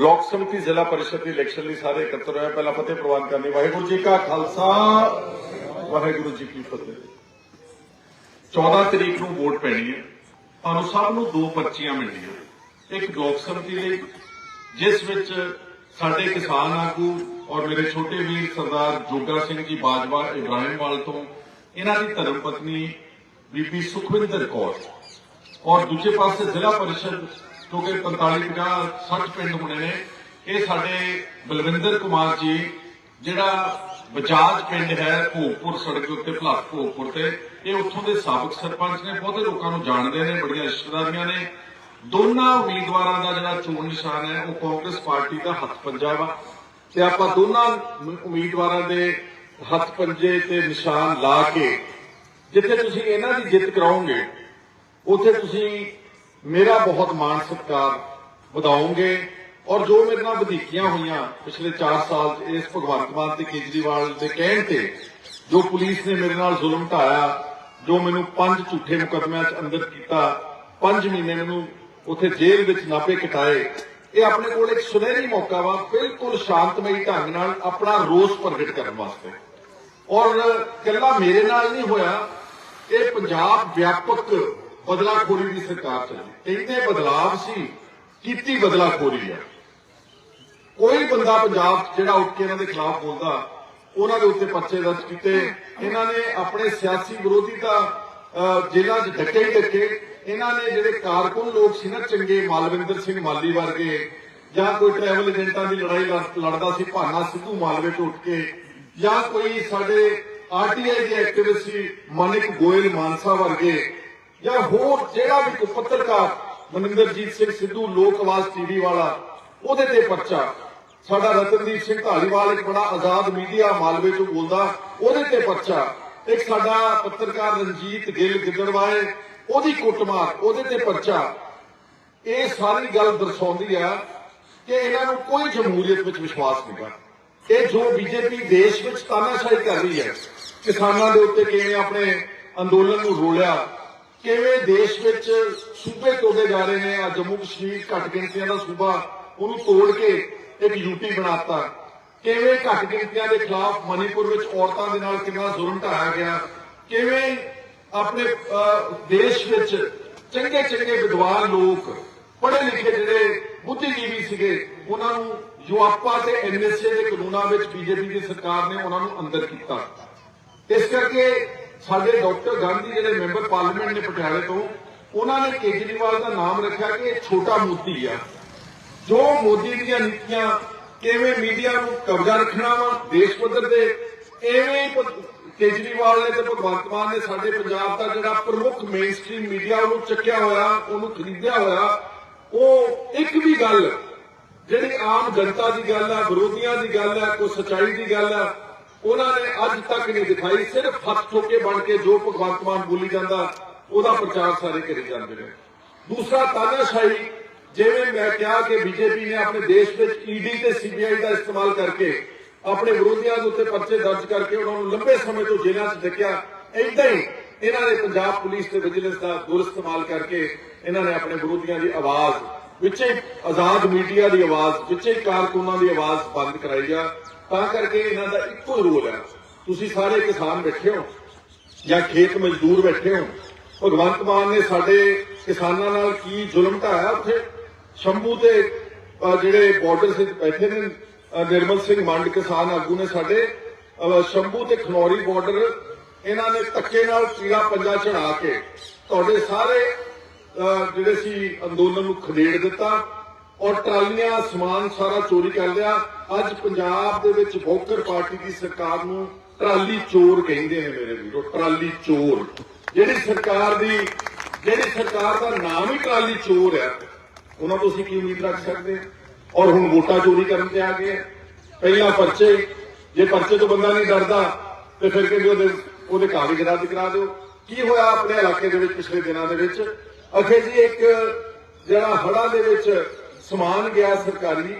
Block ਸਮਿਤੀ ਜ਼ਿਲ੍ਹਾ ਪਰਿਸ਼ਦ ਦੀ election ਲਈ ਸਾਰੇ ਇਕੱਤਰ ਹੋਏ ਪਹਿਲਾਂ ਫਤਿਹ ਪ੍ਰਵਾਨ ਕਰਨੀ। ਵਾਹਿਗੁਰੂ ਜੀ ਕਾ ਖਾਲਸਾ। ਵਾਹਿਗੁਰੂ ਜੀ ਕੀ ਫਤਿਹ। 14 ਤਰੀਕ ਨੂੰ ਵੋਟ ਪੈਣੀ ਹੈ। ਤੁਹਾਨੂੰ ਸਭ ਨੂੰ ਦੋ ਪਰਚੀਆਂ ਮਿਲਣੀਆਂ। ਇੱਕ ਬਲਾਕ ਸਮਿਤੀ ਲਈ, ਜਿਸ ਵਿੱਚ ਸਾਡੇ ਕਿਸਾਨ ਆਗੂ ਔਰ ਮੇਰੇ ਛੋਟੇ ਵੀਰ ਸਰਦਾਰ ਜੋਗਾ ਸਿੰਘ ਜੀ ਬਾਜਵਾ ਇਬਰਾਹਿਮਵਾਲ ਤੋਂ, ਇਹਨਾਂ ਦੀ ਧਰਮ ਪਤਨੀ ਬੀਬੀ ਸੁਖਵਿੰਦਰ ਕੌਰ ਔਰ ਦੂਜੇ ਪਾਸੇ ਜ਼ਿਲ੍ਹਾ ਪਰਿਸ਼ਦ ਕਿਉਂਕਿ 45 50 60 ਪਿੰਡ ਹੋਣੇ ਨੇ। ਇਹ ਸਾਡੇ ਬਲਵਿੰਦਰ ਕੁਮਾਰ ਜੀ, ਜਿਹੜਾ ਬਜਾਜ ਪਿੰਡ ਹੈ ਭੋਗਪੁਰ ਸੜਕ ਉੱਤੇ ਭਲਾਕ ਭੋਗਪੁਰ ਤੇ। ਇਹ ਉੱਥੋਂ ਦੇ ਸਾਬਕ ਸਰਪੰਚ ਨੇ, ਬਹੁਤੇ ਲੋਕਾਂ ਨੂੰ ਜਾਣਦੇ ਨੇ, ਬੜੀਆਂ ਰਿਸ਼ਤੇਦਾਰੀਆਂ ਨੇ। ਦੋਨਾਂ ਉਮੀਦਵਾਰਾਂ ਦਾ ਜਿਹੜਾ ਚੋਣ ਨਿਸ਼ਾਨ ਹੈ, ਉਹ ਕਾਂਗਰਸ ਪਾਰਟੀ ਦਾ ਹੱਥ ਪੰਜਾ ਵਾ। ਤੇ ਆਪਾਂ ਦੋਨਾਂ ਉਮੀਦਵਾਰਾਂ ਦੇ ਹੱਥ ਪੰਜੇ ਤੇ ਨਿਸ਼ਾਨ ਲਾ ਕੇ, ਜਿੱਥੇ ਤੁਸੀਂ ਇਹਨਾਂ ਦੀ ਜਿੱਤ ਕਰਾਓਗੇ, ਉੱਥੇ ਤੁਸੀਂ ਮੇਰਾ ਬਹੁਤ ਮਾਣ ਸਤਿਕਾਰ ਵਧਾਓਗੇ ਔਰ ਜੋ ਮੇਰੇ ਨਾਲ ਵਧੀਕੀਆਂ ਹੋਈਆਂ ਪਿਛਲੇ 4 ਸਾਲ ਇਸ ਭਗਵੰਤ ਮਾਨ ਤੇ ਕੇਜਰੀਵਾਲ ਦੇ ਕਹਿਣ ਤੇ, ਜੋ ਪੁਲਿਸ ਨੇ ਮੇਰੇ ਨਾਲ ਜ਼ੁਲਮ ਢਾਇਆ, ਜੋ ਮੈਨੂੰ ਪੰਜ ਝੂਠੇ ਮੁਕੱਦਮਿਆਂ 'ਚ ਅੰਦਰ ਕੀਤਾ, ਪੰਜ ਮਹੀਨੇ ਮੈਨੂੰ ਉੱਥੇ ਜੇਲ੍ਹ ਵਿੱਚ ਨਾਪੇ ਕਟਾਏ, ਇਹ ਆਪਣੇ ਕੋਲ ਇੱਕ ਸੁਨਹਿਰੀ ਮੌਕਾ ਵਾ ਬਿਲਕੁਲ ਸ਼ਾਂਤਮਈ ਢੰਗ ਨਾਲ ਆਪਣਾ ਰੋਸ ਪ੍ਰਗਟ ਕਰਨ ਵਾਸਤੇ। ਔਰ ਕੱਲਾ ਮੇਰੇ ਨਾਲ ਨਹੀਂ ਹੋਇਆ, ਇਹ ਪੰਜਾਬ ਵਿਆਪਕ ਬਦਲਾਖੋਰੀ ਦੀ ਸਰਕਾਰ ਚੱਲੀ। ਕਹਿੰਦੇ ਬਦਲਾਵ ਸੀ, ਕੀਤੀ ਬਦਲਾਖੋਰੀ ਹੈ ਕੋਈ ਬੰਦਾ ਪੰਜਾਬ ਜਿਹੜਾ ਉੱਠ ਕੇ ਇਹਨਾਂ ਦੇ ਖਿਲਾਫ ਬੋਲਦਾ, ਉਹਨਾਂ ਦੇ ਉੱਤੇ ਪਰਚੇ ਦਰਜ ਕੀਤੇ, ਇਹਨਾਂ ਨੇ ਆਪਣੇ ਸਿਆਸੀ ਵਿਰੋਧੀ ਦਾ ਜੇਲ੍ਹਾਂ 'ਚ ਡੱਕੇ ਹੀ ਡੱਕੇ। ਇਹਨਾਂ ਨੇ ਜਿਹੜੇ ਕਾਰਕੁਨ ਲੋਕ ਸੀ ਨਾ ਚੰਗੇ, ਮਾਲਵਿੰਦਰ ਸਿੰਘ ਮਾਲੀ ਵਰਗੇ, ਜਾਂ ਕੋਈ ਟਰੈਵਲ ਏਜੰਟਾਂ ਦੀ ਲੜਾਈ ਲੜਦਾ ਸੀ, ਭਾਨਾ ਸਿੱਧੂ ਮਾਲਵੇ ਤੋਂ ਉੱਠ ਕੇ, ਜਾਂ ਕੋਈ ਸਾਡੇ ਆਰਟੀਆਈ ਦੇ ਐਕਟਿਵਿਸਟ ਸੀ, ਮਾਨਿਕ ਗੋਇਲ ਮਾਨਸਾ ਵਰਗੇ ਜਾਂ ਹੋਰ ਜਿਹੜਾ ਵੀ ਕੋਈ ਪੱਤਰਕਾਰ ਮਨਿੰਦਰਜੀਤ ਸਿੰਘ ਸਿੱਧੂ ਲੋਕ ਆਵਾਜ਼ ਟੀਵੀ ਵਾਲਾ, ਉਹਦੇ ਤੇ ਪਰਚਾ। ਸਾਡਾ ਰਤਨਦੀਪ ਸਿੰਘ ਢਾਲੀਵਾਲ ਇੱਕ ਬੜਾ ਆਜ਼ਾਦ ਮੀਡੀਆ ਮਾਲਵੇ ਤੋਂ ਬੋਲਦਾ, ਉਹਦੇ ਤੇ ਪਰਚਾ। ਇੱਕ ਸਾਡਾ ਪੱਤਰਕਾਰ ਰਣਜੀਤ ਗਿੱਲ ਗਿੱਦੜਵਾਏ, ਉਹਦੀ ਕੁੱਟਮਾਰ, ਉਹਦੇ ਤੇ ਪਰਚਾ। ਇਹ ਸਾਰੀ ਗੱਲ ਦਰਸਾਉਂਦੀ ਆ ਕਿ ਇਹਨਾਂ ਨੂੰ ਕੋਈ ਜਮਹੂਰੀਅਤ ਵਿੱਚ ਵਿਸ਼ਵਾਸ ਨਹੀਂ ਹੈ ਇਹ ਜੋ ਬੀਜੇਪੀ ਦੇਸ਼ ਵਿੱਚ ਤਾਨਾਸ਼ਾਹੀ ਕਰ ਰਹੀ ਹੈ, ਕਿਸਾਨਾਂ ਦੇ ਉੱਤੇ ਕਿਵੇਂ ਆਪਣੇ ਅੰਦੋਲਨ ਨੂੰ ਰੋਲਿਆ ਕਿਵੇਂ ਦੇਸ਼ ਵਿੱਚ ਸੂਬੇ ਤੋੜੇ ਜਾ ਰਹੇ ਨੇ ਆ, ਜੰਮੂ ਕਸ਼ਮੀਰ ਘੱਟ ਗਿਣਤੀਆਂ ਦਾ ਸੂਬਾ, ਉਹਨੂੰ ਤੋੜ ਕੇ ਇੱਕ ਯੂਟੀ ਬਣਾਤਾ। ਕਿਵੇਂ ਘੱਟ ਗਿਣਤੀਆਂ ਦੇ ਖਿਲਾਫ ਮਨੀਪੁਰ ਵਿੱਚ ਔਰਤਾਂ ਦੇ ਨਾਲ ਕਿੰਨਾ ਜ਼ੁਲਮ ਢਾਇਆ ਗਿਆ? ਕਿਵੇਂ ਆਪਣੇ ਦੇਸ਼ ਵਿੱਚ ਚੰਗੇ ਚੰਗੇ ਵਿਦਵਾਨ ਲੋਕ ਪੜ੍ਹੇ ਲਿਖੇ ਜਿਹੜੇ ਬੁੱਧੀਜੀਵੀ ਸੀਗੇ, ਉਹਨਾਂ ਨੂੰ ਯੂਆਪਾ ਤੇ ਐਨਐਸਏ ਦੇ ਕਾਨੂੰਨਾਂ ਵਿੱਚ ਬੀਜੇਪੀ ਦੀ ਸਰਕਾਰ ਨੇ ਉਹਨਾਂ ਨੂੰ ਅੰਦਰ ਕੀਤਾ। ਇਸ ਕਰਕੇ ਸਾਡੇ ਡਾਕਟਰ ਗਾਂਧੀ ਜਿਹੜੇ ਮੈਂਬਰ ਪਾਰਲੀਮੈਂਟ ਨੇ ਪਟਿਆਲੇ ਤੋਂ, ਉਹਨਾਂ ਨੇ ਕੇਜਰੀਵਾਲ ਦਾ ਨਾਮ ਰੱਖਿਆ ਕਿ ਇਹ ਛੋਟਾ ਮੋਦੀ ਆ। ਜੋ ਮੋਦੀ ਦੀਆਂ ਨੀਤੀਆਂ ਕਿਵੇਂ ਮੀਡੀਆ ਨੂੰ ਕਬਜ਼ਾ ਰੱਖਣਾ ਵਾ, ਦੇਸ਼ ਪੱਧਰ ਤੇ, ਐਵੇਂ ਕੇਜਰੀਵਾਲ ਨੇ ਤੇ ਭਗਵੰਤ ਮਾਨ ਨੇ ਸਾਡੇ ਪੰਜਾਬ ਦਾ ਜਿਹੜਾ ਪ੍ਰਮੁੱਖ ਮੇਨਸਟ੍ਰੀਮ ਮੀਡੀਆ ਉਹਨੂੰ ਚੱਕਿਆ ਹੋਇਆ, ਉਹਨੂੰ ਖਰੀਦਿਆ ਹੋਇਆ, ਉਹ ਇੱਕ ਵੀ ਗੱਲ, ਜਿਹੜੀ ਆਮ ਜਨਤਾ ਦੀ ਗੱਲ ਆ, ਵਿਰੋਧੀਆਂ ਦੀ ਗੱਲ ਆ, ਕੋਈ ਸਚਾਈ ਦੀ ਗੱਲ ਆ ਉਹਨਾਂ ਨੇ ਅੱਜ ਤੱਕ ਨਹੀਂ ਦਿਖਾਈ, ਸਿਰਫ ਹੱਥ ਠੋਕੇ ਬਣ ਕੇ ਜੋ ਭਗਵੰਤ ਮਾਨ ਬੋਲੀ ਜਾਂਦਾ, ਉਹਦਾ ਪ੍ਰਚਾਰ ਸਾਰੇ ਕਰੀ ਜਾਂਦੇ ਨੇ। ਦੂਸਰਾ ਤਾਨਾਸ਼ਾਹੀ, ਜਿਵੇਂ ਮੈਂ ਕਿਹਾ ਕਿ ਬੀਜੇਪੀ ਨੇ ਆਪਣੇ ਦੇਸ਼ ਵਿੱਚ ਈਡੀ ਤੇ ਸੀਬੀਆਈ ਦਾ ਇਸਤੇਮਾਲ ਕਰਕੇ ਆਪਣੇ ਵਿਰੋਧੀਆਂ ਦੇ ਉੱਤੇ ਪਰਚੇ ਦਰਜ ਕਰਕੇ ਉਹਨਾਂ ਨੂੰ ਲੰਬੇ ਸਮੇਂ ਤੋਂ ਜੇਲ੍ਹਾਂ 'ਚ ਡੱਕਿਆ ਏਦਾਂ ਹੀ ਇਹਨਾਂ ਨੇ ਪੰਜਾਬ ਪੁਲਿਸ ਤੇ ਵਿਜੀਲੈਂਸ ਦਾ ਦੁਰ ਇਸਤੇਮਾਲ ਕਰਕੇ ਇਹਨਾਂ ਨੇ ਆਪਣੇ ਵਿਰੋਧੀਆਂ ਦੀ ਆਵਾਜ਼ ਵਿੱਚੇ ਆਜ਼ਾਦ ਮੀਡੀਆ ਦੀ ਆਵਾਜ਼, ਵਿੱਚੇ ਕਾਰਕੁਨਾਂ ਦੀ ਆਵਾਜ਼ ਬੰਦ ਕਰਾਈ ਆ। ਤਾਂ ਕਰਕੇ ਇਹਨਾਂ ਦਾ ਇੱਕੋ ਰੋਲ ਹੈ। ਤੁਸੀਂ ਸਾਰੇ ਕਿਸਾਨ ਬੈਠੇ ਹੋ ਜਾਂ ਖੇਤ ਮਜ਼ਦੂਰ ਬੈਠੇ ਹੋ। ਭਗਵੰਤ ਮਾਨ ਨੇ ਸਾਡੇ ਕਿਸਾਨਾਂ ਨਾਲ ਕੀ ਜ਼ੁਲਮ ਢਾਇਆ ਉੱਥੇ? ਸ਼ੰਭੂ ਤੇ ਜਿਹੜੇ ਬਾਰਡਰ ਤੇ ਬੈਠੇ ਨੇ ਨਿਰਮਲ ਸਿੰਘ ਮੰਡ ਕਿਸਾਨ ਆਗੂ ਨੇ ਸਾਡੇ ਸ਼ੰਭੂ ਤੇ ਖਨੌਰੀ ਬਾਰਡਰ ਇਹਨਾਂ ਨੇ ਧੱਕੇ ਨਾਲ ਚੀੜਾ ਪੰਜਾ ਚੜਾ ਕੇ ਤੁਹਾਡੇ ਸਾਰੇ ਜਿਹੜੇ ਸੀ ਅੰਦੋਲਨ ਨੂੰ ਖਦੇੜ ਦਿੱਤਾ। ਔਰ ਟਰਾਲੀਆਂ ਸਮਾਨ ਸਾਰਾ ਚੋਰੀ ਕਰ ਲਿਆ। ਅੱਜ ਪੰਜਾਬ ਦੇ ਵਿੱਚ ਬੋਕਰ ਪਾਰਟੀ ਦੀ ਸਰਕਾਰ ਨੂੰ ਟਰਾਲੀ ਚੋਰ ਕਹਿੰਦੇ ਨੇ ਮੇਰੇ ਵੀਰੋ, ਟਰਾਲੀ ਚੋਰ। ਜਿਹੜੀ ਸਰਕਾਰ ਦੀ, ਜਿਹੜੀ ਸਰਕਾਰ ਦਾ ਨਾਮ ਹੀ ਟਰਾਲੀ ਚੋਰ ਹੈ, ਉਹਨਾਂ ਤੋਂ ਅਸੀਂ ਕੀ ਉਮੀਦ ਰੱਖ ਸਕਦੇ ਔਰ ਹੁਣ ਵੋਟਾਂ ਚੋਰੀ ਕਰਨ ਤੇ ਆ ਗਏ। ਪਹਿਲਾਂ ਪਰਚੇ, ਜੇ ਪਰਚੇ ਤੋਂ ਬੰਦਾ ਨਹੀਂ ਡਰਦਾ, ਤੇ ਫਿਰ ਕਹਿੰਦੇ ਉਹਦੇ ਉਹਦੇ ਕਾਗਜ਼ ਰੱਦ ਕਰਾ ਦਿਓ। ਕੀ ਹੋਇਆ ਆਪਣੇ ਇਲਾਕੇ ਦੇ ਵਿੱਚ ਪਿਛਲੇ ਦਿਨਾਂ ਦੇ ਵਿੱਚ? ਅਖੇ ਜੀ, ਇੱਕ ਜਿਹੜਾ ਹੜਾ ਦੇ ਵਿੱਚ ਸਮਾਨ ਗਿਆ ਸਰਕਾਰੀ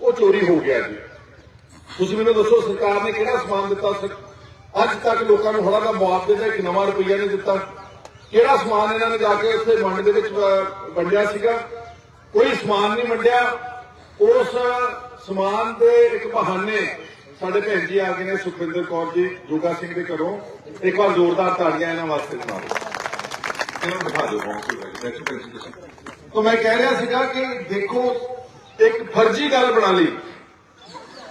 ਉਹ ਚੋਰੀ ਹੋ ਗਿਆ ਜੀ। ਤੁਸੀਂ ਮੈਨੂੰ ਦੱਸੋ, ਸਰਕਾਰ ਨੇ ਕਿਹੜਾ ਸਮਾਨ ਦਿੱਤਾ ਅੱਜ ਤੱਕ ਲੋਕਾਂ ਨੂੰ ਹੜਾ ਦਾ ਮੁਆਵਜ਼ੇ ਦਾ ਇੱਕ ਨਵਾਂ ਰੁਪਈਆ ਨਹੀਂ ਦਿੱਤਾ। ਕਿਹੜਾ ਸਮਾਨ ਇਹਨਾਂ ਨੇ ਜਾ ਕੇ ਉੱਥੇ ਮੰਡ ਦੇ ਵਿੱਚ ਵੰਡਿਆ ਸੀਗਾ? ਕੋਈ ਸਮਾਨ ਨਹੀਂ ਵੰਡਿਆ। ਉਸ ਸਮਾਨ ਦੇ ਇੱਕ ਬਹਾਨੇ ਸਾਡੇ ਭੈਣ ਜੀ ਆ ਗਏ ਨੇ, ਸੁਖਵਿੰਦਰ ਕੌਰ ਜੀ, ਜੋਗਾ ਸਿੰਘ ਦੇ ਘਰੋਂ। ਇੱਕ ਵਾਰ ਜ਼ੋਰਦਾਰ ਤਾੜੀਆਂ ਇਹਨਾਂ ਵਾਸਤੇ ਸੁਣਾ ਇਹਨਾਂ ਨੂੰ ਦਿਖਾ ਦਿਓ ਕੌਣ ਸੀ। ਬੈਠੋ ਤਾਂ ਮੈਂ ਕਹਿ ਰਿਹਾ ਸੀਗਾ ਕਿ ਦੇਖੋ, ਇੱਕ ਫਰਜ਼ੀ ਗੱਲ ਬਣਾ ਲਈ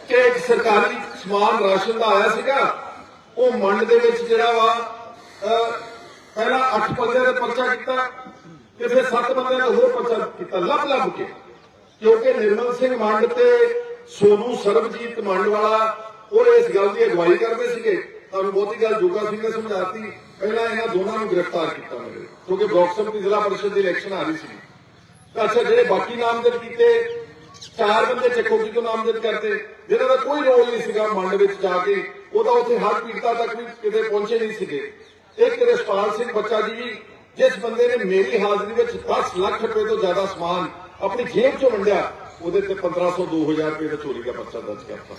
ਕਿ ਇੱਕ ਸਰਕਾਰੀ ਸਮਾਨ ਰਾਸ਼ਨ ਦਾ ਆਇਆ ਸੀਗਾ, ਉਹ ਮੰਡ ਦੇ ਵਿੱਚ ਜਿਹੜਾ ਵਾ ਪਹਿਲਾਂ 8 ਬੰਦਿਆਂ ਦਾ ਪਰਚਾ ਕੀਤਾ ਤੇ ਫਿਰ 7 ਬੰਦਿਆਂ ਦਾ ਹੋਰ ਪਰਚਾ ਕੀਤਾ, ਲੱਭ ਲੱਭ ਕੇ। ਕਿਉਂਕਿ ਨਿਰਮਲ ਸਿੰਘ ਮੰਡ ਤੇ ਸੋਨੂ ਸਰਬਜੀਤ ਮੰਡ ਵਾਲਾ, ਉਹ ਇਸ ਗੱਲ ਦੀ ਅਗਵਾਈ ਕਰਦੇ ਸੀਗੇ। ਤੁਹਾਨੂੰ ਬਹੁਤੀ ਗੱਲ ਜੋਗਾ ਸਿੰਘ ਨੇ ਸਮਝਾਤੀ, ਪਹਿਲਾਂ ਇਹਨਾਂ ਦੋਨਾਂ ਨੂੰ ਗ੍ਰਿਫਤਾਰ ਕੀਤਾ ਮੇਰੇ। ਕਿਉਂਕਿ ਬਲਾਕ ਸੰਮਤੀ ਜ਼ਿਲ੍ਹਾ ਪਰਿਸ਼ਦ ਦੀ ਇਲੈਕਸ਼ਨ ਆ ਰਹੀ ਸੀ। ਅੱਛਾ, ਜਿਹੜੇ ਬਾਕੀ ਨਾਮਜ਼ਦ ਕੀਤੇ, ਚਾਰ ਬੰਦੇ ਚੱਕੋਗੀ ਤੋਂ ਨਾਮਜ਼ਦ ਕਰਦੇ ਜਿਹਨਾਂ ਦਾ ਕੋਈ ਰੋਲ ਨਹੀਂ ਸੀਗਾ ਮੰਡ ਵਿੱਚ ਜਾ ਕੇ, ਉਹ ਤਾਂ ਉੱਥੇ ਹਰ ਪੀੜਤਾ ਤੱਕ ਵੀ ਕਿਤੇ ਪਹੁੰਚੇ ਨਹੀਂ ਸੀਗੇ। ਇੱਕ ਰਸਪਾਲ ਸਿੰਘ ਬੱਚਾ ਜੀ, ਜਿਸ ਬੰਦੇ ਨੇ ਮੇਰੀ ਹਾਜ਼ਰੀ ਵਿੱਚ 10 ਲੱਖ ਰੁਪਏ ਤੋਂ ਜ਼ਿਆਦਾ ਸਮਾਨ ਆਪਣੀ ਜੇਬ ਚੋਂ ਵੰਡਿਆ, ਉਹਦੇ ਤੇ 1500 2000 ਰੁਪਏ ਦਾ ਚੋਰੀ ਦਾ ਪਰਚਾ ਦਰਜ ਕਰਤਾ।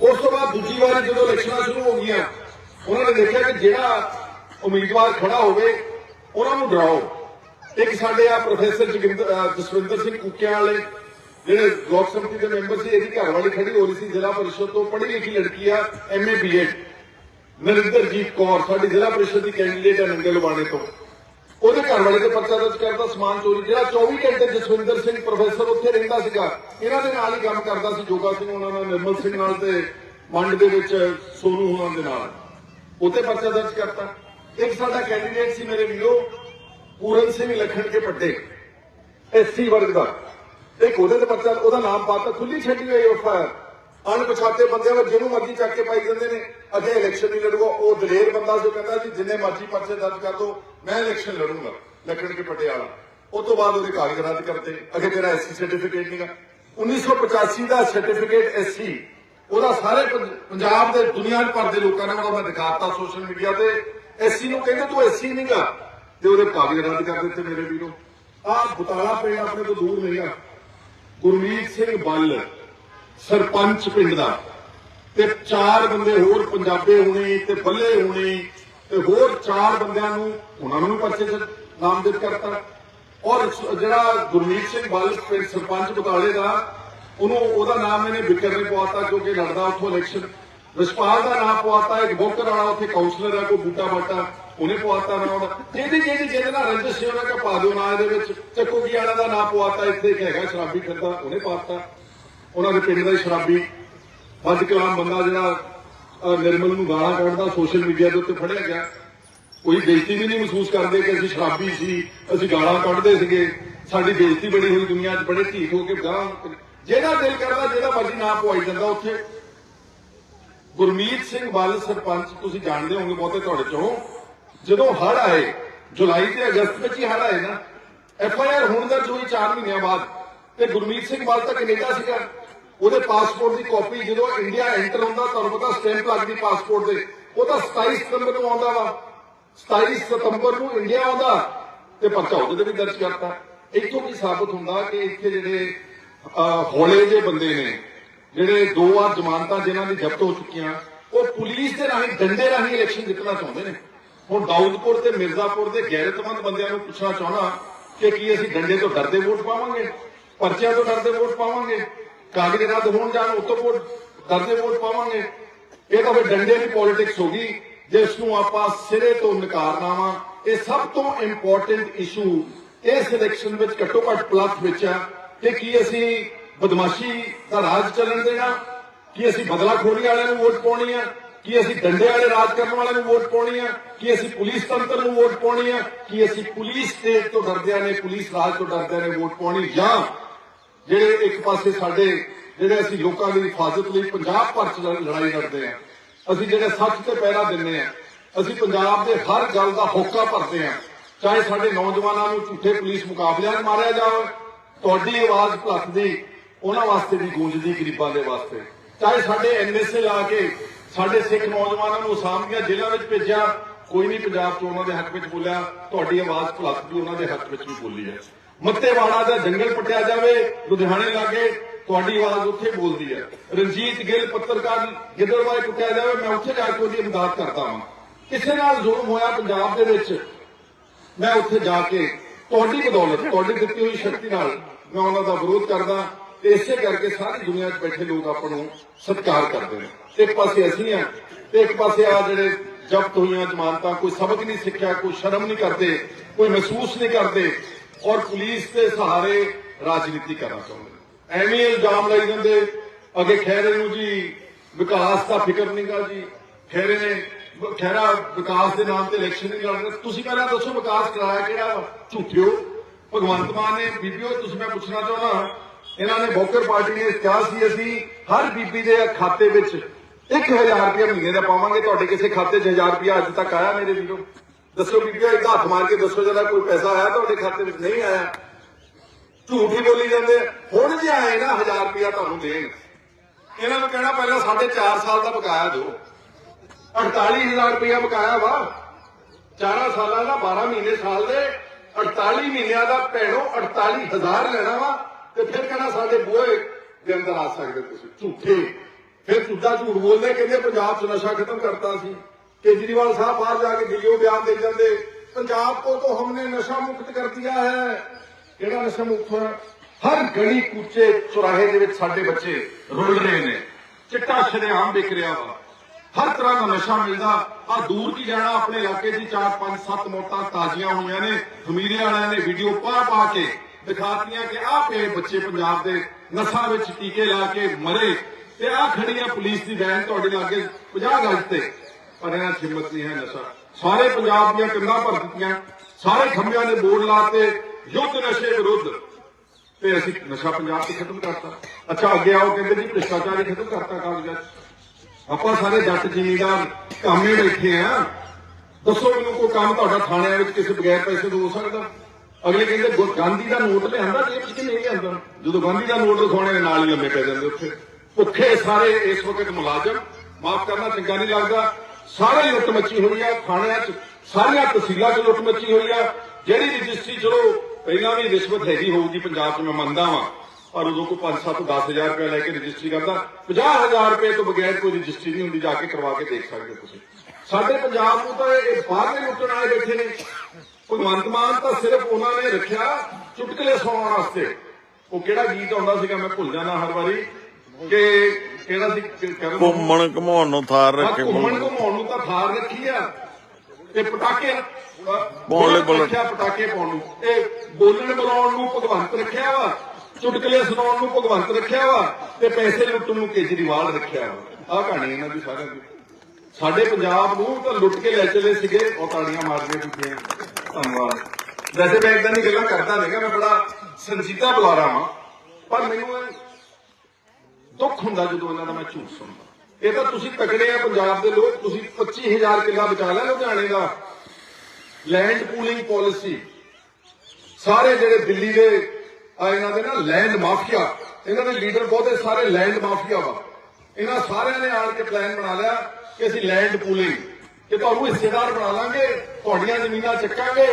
ਉਸ ਤੋਂ ਬਾਅਦ ਦੂਜੀ ਵਾਰੀ ਜਦੋਂ ਇਲੈਕਸ਼ਨਾਂ ਸ਼ੁਰੂ ਹੋ ਗਈਆਂ, ਉਹਨਾਂ ਨੇ ਦੇਖਿਆ ਕਿ ਜਿਹੜਾ ਉਮੀਦਵਾਰ ਖੜਾ ਹੋਵੇ, ਉਹਨਾਂ ਨੂੰ ਡਰਾਓ। ਇੱਕ ਸਾਡੇ ਆ ਪ੍ਰੋਫੈਸਰ ਜਸਵਿੰਦਰ ਸਿੰਘ ਕੁੱਕਿਆਂ ਵਾਲੇ, ਜਿਹੜੇ ਬਲਾਕ ਸਮਿਤੀ ਦੇ ਮੈਂਬਰ ਸੀ, ਇਹਦੀ ਘਰ ਵਾਲੀ ਖੜੀ ਹੋ ਰਹੀ ਸੀ, ਜ਼ਿਲ੍ਹਾ ਪਰਿਸ਼ਦ ਤੋਂ ਪੜ੍ਹੀ ਲਿਖੀ ਲੜਕੀ ਆ ਐਮਏ ਬੀਐਡ ਨਰਿੰਦਰਜੀਤ ਕੌਰ, ਸਾਡੀ ਜ਼ਿਲ੍ਹਾ ਪਰਿਸ਼ਦ ਦੀ ਕੈਂਡੀਡੇਟ ਹੈ ਨੰਗਲ ਲਵਾਣੇ ਤੋਂ। ਉਹਦੇ ਘਰ ਵਾਲੇ ਦੇ ਪਰਚਾ ਦਰਜ ਕਰਦਾ, ਸਮਾਨ ਚੋਰੀ, ਜਿਹੜਾ 24 ਘੰਟੇ ਜਸਵਿੰਦਰ ਸਿੰਘ ਪ੍ਰੋਫੈਸਰ ਉੱਥੇ ਰਹਿੰਦਾ ਸੀਗਾ, ਇਹਨਾਂ ਦੇ ਨਾਲ ਹੀ ਕੰਮ ਕਰਦਾ ਸੀ, ਜੋਗਾ ਸਿੰਘ, ਉਹਨਾਂ ਨਾਲ, ਨਿਰਮਲ ਸਿੰਘ ਨਾਲ ਤੇ ਮੰਡ ਦੇ ਵਿੱਚ ਸੋਨੂ ਹੋਣਾ ਦੇ ਨਾਲ। ਉੱਥੇ ਪਰਚਾ ਦਰਜ ਕਰਤਾ। ਇੱਕ ਸਾਡਾ ਕੈਂਡੀਡੇਟ ਸੀ ਮੇਰੇ ਵੀਰੋ ਪੂਰਨ ਸਿੰਘ ਲਖਣ ਕੇ ਪੱਟੇ ਐਸਸੀ ਵਰਗ ਦਾ। ਇੱਕ ਉਹਦੇ ਤੇ ਪਰਚਾ, ਉਹਦਾ ਨਾਮ ਪਾਤਾ ਖੁੱਲੀ ਛੱਡੀ ਹੋਈ ਐਫਆਈਆਰ ਅਣਪਛਾਤੇ ਬੰਦਿਆਂ ਨੂੰ ਜਿਹਨੂੰ ਮਰਜ਼ੀ ਚੱਕ ਕੇ ਪਾਈ ਜਾਂਦੇ ਨੇ। ਅੱਗੇ ਇਲੈਕਸ਼ਨ ਨਹੀਂ ਲੜੂਗਾ, ਉਹ ਦਲੇਰ ਬੰਦਾ ਜੋ ਕਹਿੰਦਾ ਜੀ, ਜਿੰਨੇ ਮਰਜ਼ੀ ਪਰਚੇ ਦਰਜ ਕਰ ਦੋ ਮੈਂ ਇਲੈਕਸ਼ਨ ਲੜੂੰਗਾ, ਲਖਣ ਕੇ ਪਟਿਆਲਾ ਉਸ ਤੋਂ ਬਾਅਦ ਉਹਦੇ ਕਾਗਜ਼ ਰੱਦ ਕਰਤੇ ਅੱਗੇ ਤੇਰਾ ਐਸਸੀ ਸਰਟੀਫਿਕੇਟ ਨਹੀਂਗਾ 1985 ਦਾ ਸਰਟੀਫਿਕੇਟ ਐਸਸੀ। ਉਹਦਾ ਸਾਰੇ ਪੰਜਾਬ ਦੇ ਦੁਨੀਆ ਭਰ ਦੇ ਲੋਕਾਂ ਨੇ ਉਹਦਾ ਮੈਂ ਦਿਖਾਤਾ ਸੋਸ਼ਲ ਮੀਡੀਆ ਤੇ। ਐਸਸੀ ਨੂੰ ਕਹਿੰਦੇ ਤੂੰ ਐਸਸੀ ਨਹੀਂਗਾ ਤੇ ਉਹਦੇ ਭਾਵੇਂ ਰੱਦ ਕਰ ਦਿੱਤੇ ਮੇਰੇ ਵੀਰੋ। ਆਹ ਬੁਤਾਲਾ ਪਿੰਡ ਆਪਣੇ ਤੋਂ ਦੂਰ ਨਹੀਂਗਾ ਗੁਰਮੀਤ ਸਿੰਘ ਬੱਲ, ਸਰਪੰਚ ਪਿੰਡ ਦਾ। ਤੇ ਚਾਰ ਬੰਦੇ ਹੋਰ ਪੰਜਾਬੇ ਹੋਣੇ, ਤੇ ਬੱਲੇ ਹੋਣੇ, ਤੇ ਹੋਰ ਚਾਰ ਬੰਦਿਆਂ ਨੂੰ ਉਹਨਾਂ ਨੂੰ ਪਰਚੇ 'ਚ ਨਾਮਜ਼ਦ ਕਰਤਾ। ਔਰ ਜਿਹੜਾ ਗੁਰਮੀਤ ਸਿੰਘ ਬੱਲ ਪਿੰਡ ਸਰਪੰਚ ਬੁਤਾਲੇ ਦਾ, ਉਹਨੂੰ ਉਹਦਾ ਨਾਮ ਇਹਨੇ ਵਿਕਰ ਨੇ ਪਵਾਤਾ ਕਿਉਂਕਿ ਲੜਦਾ ਉੱਥੋਂ ਇਲੈਕਸ਼ਨ ਰਿਸ਼ਪਾਲ ਦਾ ਨਾਮ ਪਵਾਤਾ, ਇੱਕ ਬੋਕਰ ਵਾਲਾ ਉੱਥੇ ਕਾਉਂਸਲਰ ਹੈ ਕੋਈ ਬੂਟਾ ਬਾਟਾ ਉਹਨੇ ਪਵਾਤਾ ਨਾ ਉਹਦਾ ਜਿਹਦੀ ਜਿਹਦੀ ਜਿਹਦੇ ਨਾਲ ਰੰਜਿਸ਼ ਸੀ, ਉਹਨਾਂ ਕਾ ਪਾ ਦਿਓ ਨਾਂ ਇਹਦੇ ਵਿੱਚ। ਚੱਕੋਗੀ ਵਾਲਾ ਦਾ ਨਾਮ ਪਵਾਤਾ, ਇੱਥੇ ਇੱਕ ਹੈਗਾ ਸ਼ਰਾਬੀ ਫਿਰਦਾ ਉਹਨੇ ਪਾਤਾ। ਉਹਨਾਂ ਦੇ ਪਿੰਡ ਦਾ ਹੀ ਸ਼ਰਾਬੀ। ਵੱਧ ਕਲਾਮ ਬੰਦਾ ਜਿਹੜਾ ਨਿਰਮਲ ਨੂੰ ਗਾਲਾਂ ਕੱਢਦਾ, ਸੋਸ਼ਲ ਮੀਡੀਆ ਦੇ ਉੱਤੇ ਫੜਿਆ ਗਿਆ। ਕੋਈ ਬੇਇੱਜ਼ਤੀ ਵੀ ਨਹੀਂ ਮਹਿਸੂਸ ਕਰਦੇ ਕਿ ਅਸੀਂ ਸ਼ਰਾਬੀ ਸੀ, ਅਸੀਂ ਗਾਲਾਂ ਕੱਢਦੇ ਸੀਗੇ। ਸਾਡੀ ਬੇਇੱਜ਼ਤੀ ਬੜੀ ਹੋਈ ਦੁਨੀਆ 'ਚ, ਬੜੇ ਢੀਠ ਹੋ ਕੇ ਗਾਂ ਜਿਹੜਾ ਦਿਲ ਕਰਦਾ ਜਿਹੜਾ ਮਰਜ਼ੀ ਨਾਂ ਪਵਾਈ ਜਾਂਦਾ ਉੱਥੇ। ਗੁਰਮੀਤ ਸਿੰਘ ਬੱਲ ਸਰਪੰਚ, ਤੁਸੀਂ ਜਾਣਦੇ ਹੋਵੋਗੇ ਬਹੁਤੇ ਤੁਹਾਡੇ ਚੋਂ। ਜਦੋਂ ਹੜ ਆਏ, ਜੁਲਾਈ ਤੇ ਅਗਸਤ ਵਿੱਚ ਹੀ ਹੜ ਆਏ ਨਾ, ਐਫ ਆਈ ਆਰ ਹੁਣ ਦਰਜ ਹੋਈ 4 ਮਹੀਨਿਆਂ ਬਾਅਦ, ਤੇ ਗੁਰਮੀਤ ਸਿੰਘ ਬਾਲ ਤਾਂ ਕੈਨੇਡਾ ਸੀਗਾ। ਉਹਦੇ ਪਾਸਪੋਰਟ ਦੀ ਕਾਪੀ ਜਦੋਂ ਇੰਡੀਆ ਐਂਟਰ ਹੁੰਦਾ, ਤੁਹਾਨੂੰ ਪਤਾ ਸਟੈਂਪ ਲੱਗਦੀ ਪਾਸਪੋਰਟ ਦੇ, ਉਹ ਤਾਂ 27 ਸਤੰਬਰ ਨੂੰ ਆਉਂਦਾ ਵਾ। 27 ਸਤੰਬਰ ਨੂੰ ਇੰਡੀਆ ਆਉਂਦਾ, ਤੇ ਪਰਚਾ ਉਹਦੇ ਤੇ ਵੀ ਦਰਜ ਕਰਤਾ। ਇੱਥੋਂ ਵੀ ਸਾਬਤ ਹੁੰਦਾ ਕਿ ਇੱਥੇ ਜਿਹੜੇ ਹੌਲੇ ਜੇ ਬੰਦੇ ਨੇ, ਜਿਹੜੇ ਦੋ ਵਾਰ ਜ਼ਮਾਨਤਾਂ ਜਿਨ੍ਹਾਂ ਦੀ ਜ਼ਬਤ ਹੋ ਚੁੱਕੀਆਂ, ਉਹ ਪੁਲਿਸ ਦੇ ਰਾਹੀਂ, ਡੰਡੇ ਰਾਹੀਂ ਇਲੈਕਸ਼ਨ ਜਿੱਤਣਾ ਚਾਹੁੰਦੇ ਨੇ। ਹੁਣ ਦਾਊਦਪੁਰ ਤੇ ਮਿਰਜ਼ਾਪੁਰ ਦੇ ਗੈਰਤਮੰਦ ਬੰਦਿਆਂ ਨੂੰ ਪੁੱਛਣਾ ਚਾਹਣਾ ਕਿ ਕੀ ਅਸੀਂ ਡੰਡੇ ਤੋਂ ਡਰਦੇ ਵੋਟ ਪਾਵਾਂਗੇ? ਪਰਚਿਆਂ ਤੋਂ ਡਰਦੇ ਵੋਟ ਪਾਵਾਂਗੇ? ਕਾਗਜ਼ ਰੱਦ ਹੋਣ ਜਾਣ ਉਤੋਂ ਵੋਟ ਡਰਦੇ ਵੋਟ ਪਾਵਾਂਗੇ? ਇਹ ਤਾਂ ਫਿਰ ਡੰਡੇ ਦੀ ਪੋਲਿਟਿਕਸ ਹੋ ਗਈ, ਜਿਸ ਨੂੰ ਆਪਾਂ ਸਿਰੇ ਤੋਂ ਨਕਾਰਨਾ ਵਾ। ਇਹ ਸਭ ਤੋਂ ਇੰਪੋਰਟੈਂਟ ਇਸ਼ੂ ਇਸ ਇਲੈਕਸ਼ਨ ਵਿੱਚ ਘੱਟੋ ਘੱਟ ਪਲੱਸ ਵਿੱਚ ਆ ਕਿ ਕੀ ਅਸੀਂ ਬਦਮਾਸ਼ੀ ਦਾ ਰਾਜ ਚੱਲਣ ਦੇਣਾ, ਕੀ ਅਸੀਂ ਬਦਲਾ ਖੋਰੀ ਵਾਲਿਆਂ ਨੂੰ ਵੋਟ ਪਾਉਣੀ ਆ। ਕੀ ਅਸੀਂ ਡੰਡੇ ਵਾਲੇ ਰਾਜ ਕਰਨ ਵਾਲਿਆਂ ਨੂੰ ਵੋਟ ਪਾਉਣੀ ਆ? ਕੀ ਅਸੀਂ ਪੁਲਿਸ ਤੰਤਰ ਨੂੰ ਵੋਟ ਪਾਉਣੀ ਆ? ਕੀ ਅਸੀਂ ਪੁਲਿਸ ਸਟੇਟ ਤੋਂ ਡਰਦਿਆਂ ਨੇ, ਪੁਲਿਸ ਰਾਜ ਤੋਂ ਡਰਦਿਆਂ ਨੇ ਵੋਟ ਪਾਉਣੀ? ਜਾਂ ਜਿਹੜੇ ਇੱਕ ਪਾਸੇ ਸਾਡੇ, ਜਿਹੜੇ ਅਸੀਂ ਲੋਕਾਂ ਦੀ ਹਿਫਾਜ਼ਤ ਲਈ ਪੰਜਾਬ ਭਰ ਚ ਲੜਾਈ ਲੜਦੇ ਆ, ਅਸੀਂ ਜਿਹੜੇ ਸੱਚ ਤੇ ਪਹਿਰਾ ਦਿੰਦੇ ਆ, ਅਸੀਂ ਪੰਜਾਬ ਦੇ ਹਰ ਗੱਲ ਦਾ ਹੋਕਾ ਭਰਦੇ ਆ, ਚਾਹੇ ਸਾਡੇ ਨੌਜਵਾਨਾਂ ਨੂੰ ਝੂਠੇ ਪੁਲਿਸ ਮੁਕਾਬਲਿਆਂ 'ਚ ਮਾਰਿਆ ਜਾਵੇ, ਤੁਹਾਡੀ ਆਵਾਜ਼ ਭਲਕਦੀ ਉਹਨਾਂ ਵਾਸਤੇ ਵੀ ਗੂੰਜਦੀ ਗਰੀਬਾਂ ਦੇ ਵਾਸਤੇ, ਚਾਹੇ ਸਾਡੇ ਐਨਐਸਏ ਲਾ ਕੇ ਸਾਡੇ ਸਿੱਖ ਨੌਜਵਾਨਾਂ ਨੂੰ ਅਸਾਮੀਆਂ ਜੇਲ੍ਹਾਂ ਵਿੱਚ ਭੇਜਿਆ। ਕੋਈ ਨਹੀਂ ਪੰਜਾਬ 'ਚ ਉਹਨਾਂ ਦੇ ਹੱਕ ਵਿੱਚ ਬੋਲਿਆ, ਤੁਹਾਡੀ ਆਵਾਜ਼ ਭਲਕਦੀ ਉਹਨਾਂ ਦੇ ਹੱਕ ਵਿੱਚ ਵੀ ਬੋਲੀ ਹੈ। ਮੱਤੇਵਾੜਾ ਦਾ ਜੰਗਲ ਪਟਿਆ ਜਾਵੇ, ਲੁਧਿਆਣੇ ਲਾਗੇ, ਤੁਹਾਡੀ ਆਵਾਜ਼ ਉੱਥੇ ਬੋਲਦੀ ਹੈ। ਰਣਜੀਤ ਗਿੱਲ ਪੱਤਰਕਾਰ ਗਿੱਦੜਬਾਈ ਕੁੱਟਿਆ ਜਾਵੇ, ਮੈਂ ਉੱਥੇ ਜਾ ਕੇ ਉਹਦੀ ਇਮਦਾਦ ਕਰਦਾ ਹਾਂ ਕਿਸੇ ਨਾਲ ਜ਼ੁਲਮ ਹੋਇਆ ਪੰਜਾਬ ਦੇ ਵਿੱਚ, ਮੈਂ ਉੱਥੇ ਜਾ ਕੇ ਤੁਹਾਡੀ ਬਦੌਲਤ, ਤੁਹਾਡੀ ਦਿੱਤੀ ਹੋਈ ਸ਼ਕਤੀ ਨਾਲ ਮੈਂ ਉਹਨਾਂ ਦਾ ਵਿਰੋਧ ਕਰਦਾ। ਤੇ ਇਸੇ ਕਰਕੇ ਸਾਰੀ ਦੁਨੀਆ 'ਚ ਬੈਠੇ ਲੋਕ ਆਪਾਂ ਨੂੰ ਸਤਿਕਾਰ ਕਰਦੇ ਨੇ। ਇੱਕ ਪਾਸੇ ਅਸੀਂ ਆ, ਤੇ ਇੱਕ ਪਾਸੇ ਆ ਜਿਹੜੇ ਜ਼ਬਤ ਹੋਈਆਂ ਜ਼ਮਾਨਤਾਂ, ਕੋਈ ਸਬਕ ਨਹੀਂ ਸਿੱਖਿਆ, ਕੋਈ ਸ਼ਰਮ ਨਹੀਂ ਕਰਦੇ, ਕੋਈ ਮਹਿਸੂਸ ਨਹੀਂ ਕਰਦੇ ਔਰ ਪੁਲਿਸ ਦੇ ਸਹਾਰੇ ਰਾਜਨੀਤੀ ਕਰਨਾ ਚਾਹੁੰਦੇ ਐਵੇਂ ਇਲਜ਼ਾਮ ਲਾਈ ਜਾਂਦੇ, ਅੱਗੇ ਖੈਰੇ ਨੂੰ ਜੀ, ਵਿਕਾਸ ਦਾ ਫਿਕਰ ਨਹੀਂਗਾ ਜੀ ਖੈਰੇ ਨੇ ਖੈਰਾ ਵਿਕਾਸ ਦੇ ਨਾਮ ਤੇ ਇਲੈਕਸ਼ਨ ਨਹੀਂ ਲੜ ਤੁਸੀਂ ਪਹਿਲਾਂ ਦੱਸੋ ਵਿਕਾਸ ਕਰਾਇਆ ਕਿਹੜਾ ਝੂਠਿਓ। ਭਗਵੰਤ ਮਾਨ ਨੇ, ਬੀਬੀਓ, ਤੁਸੀਂ ਮੈਂ ਪੁੱਛਣਾ ਚਾਹੁੰਦਾ ਇਹਨਾਂ ਨੇ ਬੋਕਰ ਪਾਰਟੀ ਨੇ ਕਿਹਾ ਸੀ, ਅਸੀਂ ਹਰ ਬੀਬੀ ਦੇ ਖਾਤੇ ਵਿੱਚ 1000 ਰੁਪਏ ਮਹੀਨੇ ਦਾ ਪਾਵਾਂਗੇ। ਤੁਹਾਡੇ ਕਿਸੇ ਖਾਤੇ 'ਚ 1000 ਰੁਪਏ ਅੱਜ ਤੱਕ ਆਇਆ ਮੇਰੇ ਵੀਰੋ? ਦੱਸੋ ਬੀਬੀਓ ਇੱਕ ਹੱਥ ਮਾਰ ਕੇ ਦੱਸੋ ਜਰਾ, ਕੋਈ ਪੈਸਾ ਆਇਆ ਤੁਹਾਡੇ ਖਾਤੇ ਵਿੱਚ? ਨਹੀਂ ਆਇਆ। ਝੂਠ ਹੀ ਬੋਲੀ ਜਾਂਦੇ। ਹੁਣ ਜੇ ਆਏ ਨਾ 1000 ਰੁਪਏ ਤੁਹਾਨੂੰ ਦੇਣ। ਇਹਨਾਂ ਨੂੰ ਕਹਿਣਾ ਪਹਿਲਾਂ ਸਾਡੇ 4 ਸਾਲ ਦਾ ਬਕਾਇਆ ਦਿਓ। 48000 ਰੁਪਇਆ ਬਕਾਇਆ ਵਾ। 4 ਸਾਲਾਂ ਦਾ 12 ਮਹੀਨੇ ਸਾਲ ਦੇ। 48 ਮਹੀਨਿਆਂ ਦਾ ਭੈਣੋ 48000 ਲੈਣਾ ਵਾ। ਤੇ ਫਿਰ ਕਹਿੰਦਾ ਸਾਡੇ ਬੂਹੇ ਦੇ ਅੰਦਰ ਆ ਸਕਦੇ ਤੁਸੀਂ। ਝੂਠੇ। ਫਿਰ ਝੂਠਾ ਝੂਠ ਬੋਲਦੇ, ਕਹਿੰਦੇ ਪੰਜਾਬ 'ਚ ਨਸ਼ਾ ਖਤਮ ਕਰਤਾ ਸੀ। ਕੇਜਰੀਵਾਲ ਸਾਹਿਬ ਬਾਹਰ ਜਾ ਕੇ ਵੀਡੀਓ ਬਿਆਨ ਦੇ ਜਾਂਦੇ, ਪੰਜਾਬ ਕੋ ਤਾਂ ਹਮਨੇ ਨਸ਼ਾ ਮੁਕਤ ਕਰ ਦਿਆ ਹੈ। ਕਿਹੜਾ ਨਸ਼ਾ ਮੁਕਤ ਹੋਇਆ? ਹਰ ਗਲੀ ਕੂਚੇ ਚੁਰਾਹੇ ਦੇ ਵਿੱਚ ਸਾਡੇ ਬੱਚੇ ਰੁਲ ਰਹੇ ਨੇ। ਚਿੱਟਾ ਸ਼ਰੇਆਮ ਵਿਕ ਰਿਹਾ ਵਾ। ਹਰ ਤਰ੍ਹਾਂ ਦਾ ਨਸ਼ਾ ਮਿਲਦਾ। ਆ ਦੂਰ ਕੀ ਜਾਣਾ, ਆਪਣੇ ਇਲਾਕੇ ਦੀ 4 5 7 ਮੌਤਾਂ ਤਾਜ਼ੀਆਂ ਹੋਈਆਂ ਨੇ। ਖਮੀਰੇ ਵਾਲਿਆਂ ਨੇ ਵੀਡੀਓ ਪਾ ਪਾ ਕੇ ਦਿਖਾਤੀਆਂ ਕਿ ਆਹ ਪਏ ਬੱਚੇ ਪੰਜਾਬ ਦੇ ਨਸ਼ਾ ਵਿੱਚ ਟੀਕੇ ਲਾ ਕੇ ਮਰੇ ਤੇ ਆ ਖੜੀ ਆ ਪੁਲਿਸ ਦੀ ਵੈਨ ਤੁਹਾਡੇ ਲਾਗੇ 50 ਗਜ ਤੇ। ਪਰ ਇਹਨਾਂ ਹਿੰਮਤ ਨਹੀਂ ਹੈ ਨਸ਼ਾ। ਸਾਰੇ ਪੰਜਾਬ ਦੀਆਂ ਕੰਧਾਂ ਭਰ ਦਿੱਤੀਆਂ, ਸਾਰੇ ਖੰਭਿਆਂ ਦੇ ਬੋਰਡ ਲਾਤੇ, ਯੁੱਧ ਨਸ਼ੇ ਵਿਰੁੱਧ। ਤੇ ਅਸੀਂ ਨਸ਼ਾ ਪੰਜਾਬ 'ਚ ਖਤਮ ਕਰਤਾ। ਅੱਛਾ, ਅੱਗੇ ਆਓ, ਕਹਿੰਦੇ ਜੀ ਭ੍ਰਿਸ਼ਟਾਚਾਰ ਹੀ ਖਤਮ ਕਰਤਾ ਕਾਗਜ਼ਾਤ। ਆਪਾਂ ਸਾਰੇ ਜੱਟ ਜ਼ਿਮੀਂਦਾਰ ਕਾਮੇ ਬੈਠੇ ਆ। ਦੱਸੋ ਮੈਨੂੰ ਕੋਈ ਕੰਮ ਤੁਹਾਡਾ ਥਾਣਿਆਂ ਵਿੱਚ ਕਿਸੇ ਬਗੈਰ ਪੈਸੇ ਤੋਂ ਹੋ ਸਕਦਾ? ਅਗਲੇ ਕਹਿੰਦੇ ਗੁ- ਗਾਂਧੀ ਦਾ ਨੋਟ ਲਿਆਂਦਾ ਜੇਬ 'ਚ ਨਹੀਂ ਲਿਆਂਦਾ? ਜਦੋਂ ਗਾਂਧੀ ਦਾ ਨੋਟ ਦਿਖਾਉਣੇ ਦੇ ਨਾਲ ਹੀ ਲੰਮੇ ਪੈ ਜਾਂਦੇ ਉੱਥੇ। ਭੁੱਖੇ ਸਾਰੇ ਇਸ ਵਕਤ ਮੁਲਾਜ਼ਮ, ਮਾਫ ਕਰਨਾ, ਚੰਗਾ ਨਹੀਂ ਲੱਗਦਾ। ਸਾਰੇ ਲੁੱਟ ਮੱਚੀ ਹੋਈ ਆ, ਥਾਣਿਆਂ 'ਚ ਸਾਰੀਆਂ ਤਹਿਸੀਲਾਂ 'ਚ ਲੁੱਟ ਮੱਚੀ ਹੋਈ ਆ। ਜਿਹੜੀ ਰਜਿਸਟਰੀ, ਚਲੋ, ਪਹਿਲਾਂ ਵੀ ਰਿਸ਼ਵਤ ਹੈਗੀ ਹੋਊਗੀ, ਪੰਜਾਬ 'ਚ ਮੈਂ ਮੰਨਦਾ ਵਾਂ। ਪਰ ਉਦੋਂ ਕੋਈ 5-7 10000 ਰੁਪਏ ਲੈ ਕੇ ਰਜਿਸਟਰੀ ਕਰਦਾ। 50000 ਰੁਪਏ ਤੋਂ ਬਗੈਰ ਕੋਈ ਰਜਿਸਟਰੀ ਨਹੀਂ ਹੁੰਦੀ, ਜਾ ਕੇ ਕਰਵਾ ਕੇ ਦੇਖ ਸਕਦੇ ਤੁਸੀਂ। ਸਾਡੇ ਪੰਜਾਬ ਨੂੰ ਤਾਂ ਇਹ ਬਾਹਰਲੇ ਲੁੱਟਣ ਆਏ ਬੈਠੇ ਨੇ। ਭਗਵੰਤ ਮਾਨ ਤਾਂ ਸਿਰਫ ਉਹਨਾਂ ਨੇ ਰੱਖਿਆ ਚੁਟਕਲੇ ਸੁਣਾਉਣ ਵਾਸਤੇ। ਉਹ ਕਿਹੜਾ ਗੀਤ ਆਉਂਦਾ ਸੀਗਾ ਮੈਂ ਭੁੱਲ ਜਾਣਾ ਹਰ ਵਾਰੀ ਕਿ ਕਿਹੜਾ ਸੀ ਘੁੰਮਣ ਘਮਾਉਣ ਨੂੰ ਥਾਰ ਰੱਖੇ ਘੁੰਮਣ ਘੁਮਾਉਣ ਨੂੰ ਤਾਂ ਥਾਰ ਰੱਖੀ ਆ। ਤੇ ਪਟਾਕੇ ਬੋਲਣ। ਰੱਖਿਆ ਪਟਾਕੇ ਪਾਉਣ ਨੂੰ। ਇਹ ਬੋਲਣ ਬੁਲਾਉਣ ਨੂੰ ਭਗਵੰਤ ਰੱਖਿਆ ਵਾ ਚੁਟਕਲੇ ਸੁਣਾਉਣ ਨੂੰ ਭਗਵੰਤ ਰੱਖਿਆ ਵਾ ਤੇ ਪੈਸੇ ਲੁੱਟਣ ਨੂੰ ਕੇਜਰੀਵਾਲ ਰੱਖਿਆ ਵਾ। ਆਹ ਕਹਾਣੀ ਇਹਨਾਂ ਦੀ ਸਾਰਿਆਂ ਦੀ। ਸਾਡੇ ਪੰਜਾਬ ਨੂੰ ਤਾਂ ਲੁੱਟ ਕੇ ਲੈ ਚਲੇ ਸੀਗੇ ਉਹ ਤਾੜੀਆਂ ਮਾਰਦੀਆਂ ਕੀਤੀਆਂ ਧੰਨਵਾਦ। ਵੈਸੇ ਮੈਂ ਇਦਾਂ ਦੀ ਗੱਲਾਂ ਕਰਦਾ ਨਹੀਂਗਾ ਮੈਂ ਬੜਾ ਸੰਜੀਦਾ ਬੁਲਾਰਾ ਵਾਂ। ਪਰ ਮੈਨੂੰ ਦੁੱਖ ਹੁੰਦਾ ਜਦੋਂ ਇਹਨਾਂ ਦਾ ਮੈਂ ਝੂਠ ਸੁਣਦਾ। ਇਹ ਤਾਂ ਤੁਸੀਂ ਤਕੜੇ ਆ ਪੰਜਾਬ ਦੇ ਲੋਕ, ਤੁਸੀਂ 25000 ਕਿੱਲਾ ਬਚਾ ਲਿਆ ਲੁਧਿਆਣੇ ਦਾ। ਲੈਂਡ ਪੂਲਿੰਗ ਪਾਲਿਸੀ ਸਾਰੇ ਜਿਹੜੇ ਦਿੱਲੀ ਦੇ ਆ ਇਹਨਾਂ ਦੇ ਨਾ ਲੈਂਡ ਮਾਫੀਆ ਇਹਨਾਂ ਦੇ ਲੀਡਰ ਬਹੁਤੇ ਸਾਰੇ ਲੈਂਡ ਮਾਫੀਆ ਵਾ। ਇਹਨਾਂ ਸਾਰਿਆਂ ਨੇ ਆਣ ਕੇ ਪਲਾਨ ਬਣਾ ਲਿਆ ਕਿ ਅਸੀਂ ਲੈਂਡ ਪੂਲਿੰਗ ਕਿ ਤੁਹਾਨੂੰ ਹਿੱਸੇਦਾਰ ਬਣਾ ਲਾਂਗੇ, ਤੁਹਾਡੀਆਂ ਜ਼ਮੀਨਾਂ ਚੱਕਾਂਗੇ,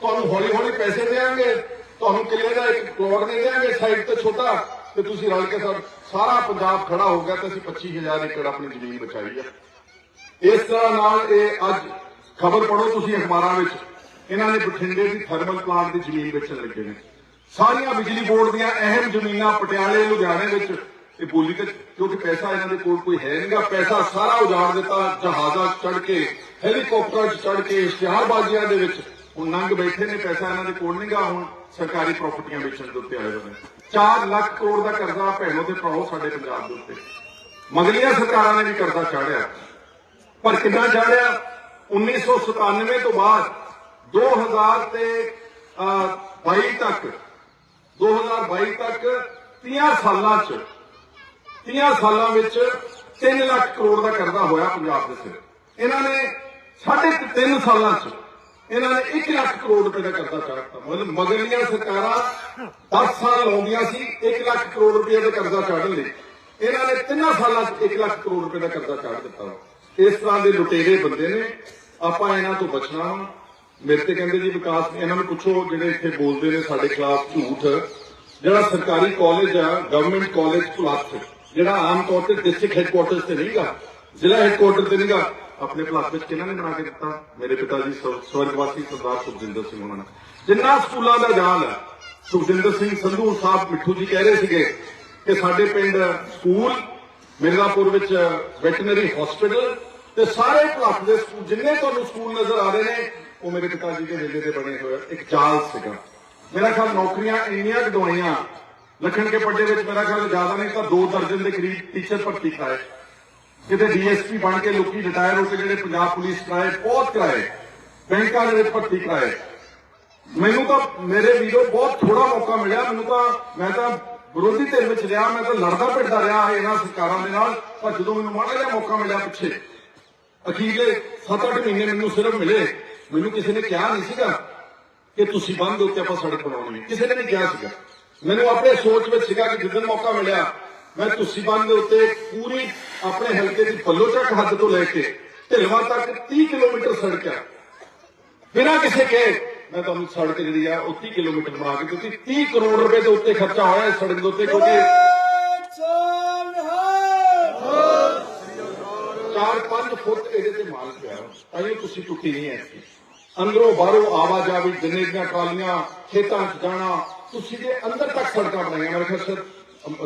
ਤੁਹਾਨੂੰ ਹੌਲੀ ਹੌਲੀ ਪੈਸੇ ਦੇਵਾਂਗੇ, ਤੁਹਾਨੂੰ ਕਿੱਲੇ ਦਾ ਇੱਕ ਪਲਾਟ ਦੇ ਦੇਵਾਂਗੇ, ਸਾਈਡ ਤੇ ਛੋਟਾ, ਤੇ ਤੁਸੀਂ ਰਲ ਕੇ ਸਾਰਾ ਪੰਜਾਬ ਖੜਾ ਹੋ ਗਿਆ ਤੇ ਅਸੀਂ 25000 ਏਕੜ ਆਪਣੀ ਜ਼ਮੀਨ ਬਚਾਈ ਆ। ਇਸ ਤਰ੍ਹਾਂ ਨਾਲ ਇਹ ਅੱਜ ਖਬਰ ਪੜੋ ਤੁਸੀਂ ਅਖਬਾਰਾਂ ਵਿੱਚ, ਇਹਨਾਂ ਨੇ ਬਠਿੰਡੇ ਦੀ ਥਰਮਲ ਪਲਾਂਟ ਦੀ ਜ਼ਮੀਨ ਵੇਚਣ ਲੱਗੇ ਨੇ। ਸਾਰੀਆਂ ਬਿਜਲੀ ਬੋਰਡ ਦੀਆਂ ਅਹਿਮ ਜ਼ਮੀਨਾਂ ਪਟਿਆਲੇ, ਲੁਧਿਆਣੇ ਵਿੱਚ ਇਹ ਬੋਲੀ ਤੇ ਕਿਉਂਕਿ ਪੈਸਾ ਇਹਨਾਂ ਦੇ ਕੋਲ ਕੋਈ ਹੈ ਨਹੀਂਗਾ ਪੈਸਾ ਸਾਰਾ ਉਜਾੜ ਦਿੱਤਾ ਜਹਾਜ਼ਾਂ ਚੜ ਕੇ ਹੈਲੀਕਾਪਟਰ ਚੜ ਕੇ ਇਸ਼ਤਿਹਾਰਬਾਜ਼ੀਆਂ ਦੇ ਵਿੱਚ ਹੁਣ ਨੰਗ ਬੈਠੇ ਨੇ ਪੈਸਾ ਇਹਨਾਂ ਦੇ ਕੋਲ ਨਹੀਂਗਾ ਹੁਣ ਸਰਕਾਰੀ ਪ੍ਰਾਪਰਟੀਆਂ ਵੇਚਣ ਦੇ ਉੱਤੇ ਆਏ ਹੋਏ ਨੇ। 4 ਲੱਖ ਕਰੋੜ ਦਾ ਕਰਜ਼ਾ ਭੈਣੋ ਤੇ ਪਾਓ ਸਾਡੇ ਪੰਜਾਬ ਦੇ ਉੱਤੇ। ਮਗਲੀਆਂ ਸਰਕਾਰਾਂ ਨੇ ਵੀ ਕਰਜ਼ਾ ਚਾੜਿਆ ਪਰ ਕਿੰਨਾ ਚਾੜਿਆ 1997 ਤੋਂ ਬਾਅਦ 2000 ਤੇ ਅਹ, 22 ਤੱਕ 2022 ਤੱਕ 30 ਸਾਲਾਂ ਚ 30 ਸਾਲਾਂ ਵਿੱਚ 3 ਲੱਖ ਕਰੋੜ ਦਾ ਕਰਜ਼ਾ ਹੋਇਆ ਪੰਜਾਬ ਦੇ ਸਿਰ। ਇਹਨਾਂ ਨੇ ਸਾਢੇ 3 ਸਾਲਾਂ ਚ ਇਹਨਾਂ ਨੇ 1 ਲੱਖ ਕਰੋੜ ਰੁਪਏ ਦਾ ਕਰਜ਼ਾ ਚਾੜਤਾ ਮਤਲਬ ਮਗਰਲੀਆਂ ਸਰਕਾਰਾਂ 10 ਸਾਲ ਲਾਉਂਦੀਆਂ ਸੀ 1 ਲੱਖ ਕਰੋੜ ਰੁਪਏ ਦਾ ਕਰਜ਼ਾ ਚਾੜਨ ਲਈ। ਇਹਨਾਂ ਨੇ 3 ਸਾਲਾਂ ਚ 1 ਲੱਖ ਕਰੋੜ ਰੁਪਏ ਦਾ ਕਰਜ਼ਾ ਚਾੜ ਦਿੱਤਾ। ਇਸ ਤਰ੍ਹਾਂ ਦੇ ਲੁਟੇਰੇ ਬੰਦੇ ਨੇ। ਆਪਾਂ ਇਹਨਾਂ ਤੋਂ ਬਚਣਾ ਮੇਰੇ ਤੇ ਕਹਿੰਦੇ ਜੀ ਵਿਕਾਸ, ਇਹਨਾਂ ਨੂੰ ਪੁੱਛੋ ਜਿਹੜੇ ਇੱਥੇ ਬੋਲਦੇ ਨੇ ਸਾਡੇ ਖਿਲਾਫ ਝੂਠ। ਜਿਹੜਾ ਸਰਕਾਰੀ ਕਾਲਜ ਆ ਗਵਰਨਮੈਂਟ ਕਾਲਜ ਭੁਲੱਥ ਜਿਹੜਾ ਆਮ ਤੌਰ ਤੇ ਡਿਸਟ੍ਰਿਕਟ ਹੈੱਡਕੁਆਰਟਰ ਤੇ ਨਹੀਂਗਾ, ਜ਼ਿਲ੍ਹਾ ਹੈੱਡਕੁਆਰਟਰ ਤੇ ਨਹੀਂਗਾ, ਆਪਣੇ ਭੁਲੱਥ ਵਿੱਚ ਕਿਹਨਾਂ ਨੇ ਬਣਾ ਕੇ ਦਿੱਤਾ? ਮੇਰੇ ਪਿਤਾ ਜੀ ਸਵਰਗਵਾਸੀ ਸਰਦਾਰ ਸੁਖਜਿੰਦਰ ਸਿੰਘ ਉਹਨਾਂ ਨੇ। ਜਿੰਨਾ ਸਕੂਲਾਂ ਦਾ ਜਾਲ ਹੈ, ਸੁਖਜਿੰਦਰ ਸਿੰਘ ਸੰਧੂ ਸਾਹਿਬ ਮਿੱਠੂ ਜੀ ਕਹਿ ਰਹੇ ਸੀਗੇ ਕਿ ਸਾਡੇ ਪਿੰਡ ਸਕੂਲ, ਮਿਰਜ਼ਾਪੁਰ ਵਿੱਚ ਵੈਟਰਨਰੀ ਹਸਪੀਟਲ ਤੇ ਸਾਰੇ ਭਲੱਖ ਦੇ ਸਕੂਲ ਜਿੰਨੇ ਤੁਹਾਨੂੰ ਸਕੂਲ ਨਜ਼ਰ ਆ ਰਹੇ ਨੇ, ਉਹ ਮੇਰੇ ਪਿਤਾ ਜੀ ਦੇ ਵੇਲੇ ਦੇ ਬਣੇ ਹੋਏ ਇੱਕ ਜਾਲ ਸੀਗਾ। ਮੇਰਾ ਖਿਆਲ ਨੌਕਰੀਆਂ ਇੰਨੀਆਂ ਕਢਵਾਈਆਂ ਲਖਣ ਕੇ ਪੱਡੇ ਵਿੱਚ ਮੇਰਾ ਖਿਆਲ ਜ਼ਿਆਦਾ ਨਹੀਂ ਤਾਂ ਦੋ ਦਰਜਨ ਦੇ ਕਰੀਬ ਟੀਚਰ ਭਰਤੀ ਕਰਾਏ ਕਿਤੇ ਡੀਐਸਪੀ ਬਣ ਕੇ ਲੋਕੀ ਰਿਟਾਇਰ ਹੋ ਕੇ ਜਿਹੜੇ ਪੰਜਾਬ ਪੁਲਿਸ ਕਰਾਏ ਬਹੁਤ ਕਰਾਏ, ਬੈਂਕਾਂ ਦੇ ਭਰਤੀ ਕਰਾਏ। ਮੈਨੂੰ ਤਾਂ ਮੇਰੇ ਵੀਰੋ ਬਹੁਤ ਥੋੜਾ ਮੌਕਾ ਮਿਲਿਆ, ਮੈਨੂੰ ਤਾਂ ਮੈਂ ਤਾਂ ਵਿਰੋਧੀ ਧਿਰ ਵਿੱਚ ਰਿਹਾ, ਮੈਂ ਤਾਂ ਲੜਦਾ ਭਿੜਦਾ ਰਿਹਾ ਇਹਨਾਂ ਸਰਕਾਰਾਂ ਦੇ ਨਾਲ, ਪਰ ਜਦੋਂ ਮੈਨੂੰ ਮਾੜਾ ਜਿਹਾ ਮੌਕਾ ਮਿਲਿਆ ਪਿੱਛੇ, ਅਖੀਰਲੇ 7-8 ਮਹੀਨੇ ਮੈਨੂੰ ਸਿਰਫ ਮਿਲੇ। ਮੈਨੂੰ ਕਿਸੇ ਨੇ ਕਿਹਾ ਨਹੀਂ ਸੀਗਾ ਕਿ ਤੁਸੀਂ ਬੰਦ ਉੱਤੇ ਆਪਾਂ ਸੜਕ ਬਣਾਉਣੀ ਕਿਸੇ ਨੇ ਨਹੀਂ ਕਿਹਾ ਸੀਗਾ। ਮੈਨੂੰ ਆਪਣੇ ਸੋਚ ਵਿੱਚ ਸੀਗਾ ਕਿ ਜਿੱਦਣ ਮੌਕਾ ਮਿਲਿਆ, ਮੈਂ ਤੁਸੀਂ ਬੰਦ ਦੇ ਉੱਤੇ ਪੂਰੀ ਆਪਣੇ ਹਲਕੇ ਦੀ ਪੱਲੋ ਚੱਕ ਹੱਦ ਤੋਂ ਲੈ ਕੇ ਢਿਲਵਾ ਤੱਕ 30 ਕਿਲੋਮੀਟਰ ਸੜਕ ਹੈ। ਬਿਨਾਂ ਕਿਸੇ ਕਹੇ, ਮੈਂ ਤੁਹਾਨੂੰ ਸੜਕ ਜਿਹੜੀ ਆ, ਉਹ 30 ਕਿਲੋਮੀਟਰ ਬਣਾ ਕੇ ਦਿੱਤੀ। 30 ਕਰੋੜ ਰੁਪਏ ਦੇ ਉੱਤੇ ਖਰਚਾ ਹੋਇਆ ਇਸ ਸੜਕ ਦੇ ਉੱਤੇ, ਕਿਉਂਕਿ 4-5 ਫੁੱਟ ਇਹਦੇ ਤੇ ਮਾਲ ਪਿਆ। ਅਜੇ ਤੁਸੀਂ ਟੁੱਟੀ ਨਹੀਂ ਹੈ। ਅੰਦਰੋਂ ਬਾਹਰੋਂ ਆਵਾਜਾਈ ਜਿੰਨੇ ਦੀਆਂ ਟਰਾਲੀਆਂ, ਖੇਤਾਂ 'ਚ ਜਾਣਾ ਤੁਸੀਂ ਦੇ ਅੰਦਰ ਤੱਕ ਸੜਕਾਂ ਬਣਾਈਆਂ ਮੇਰੇ ਖਿਆਲ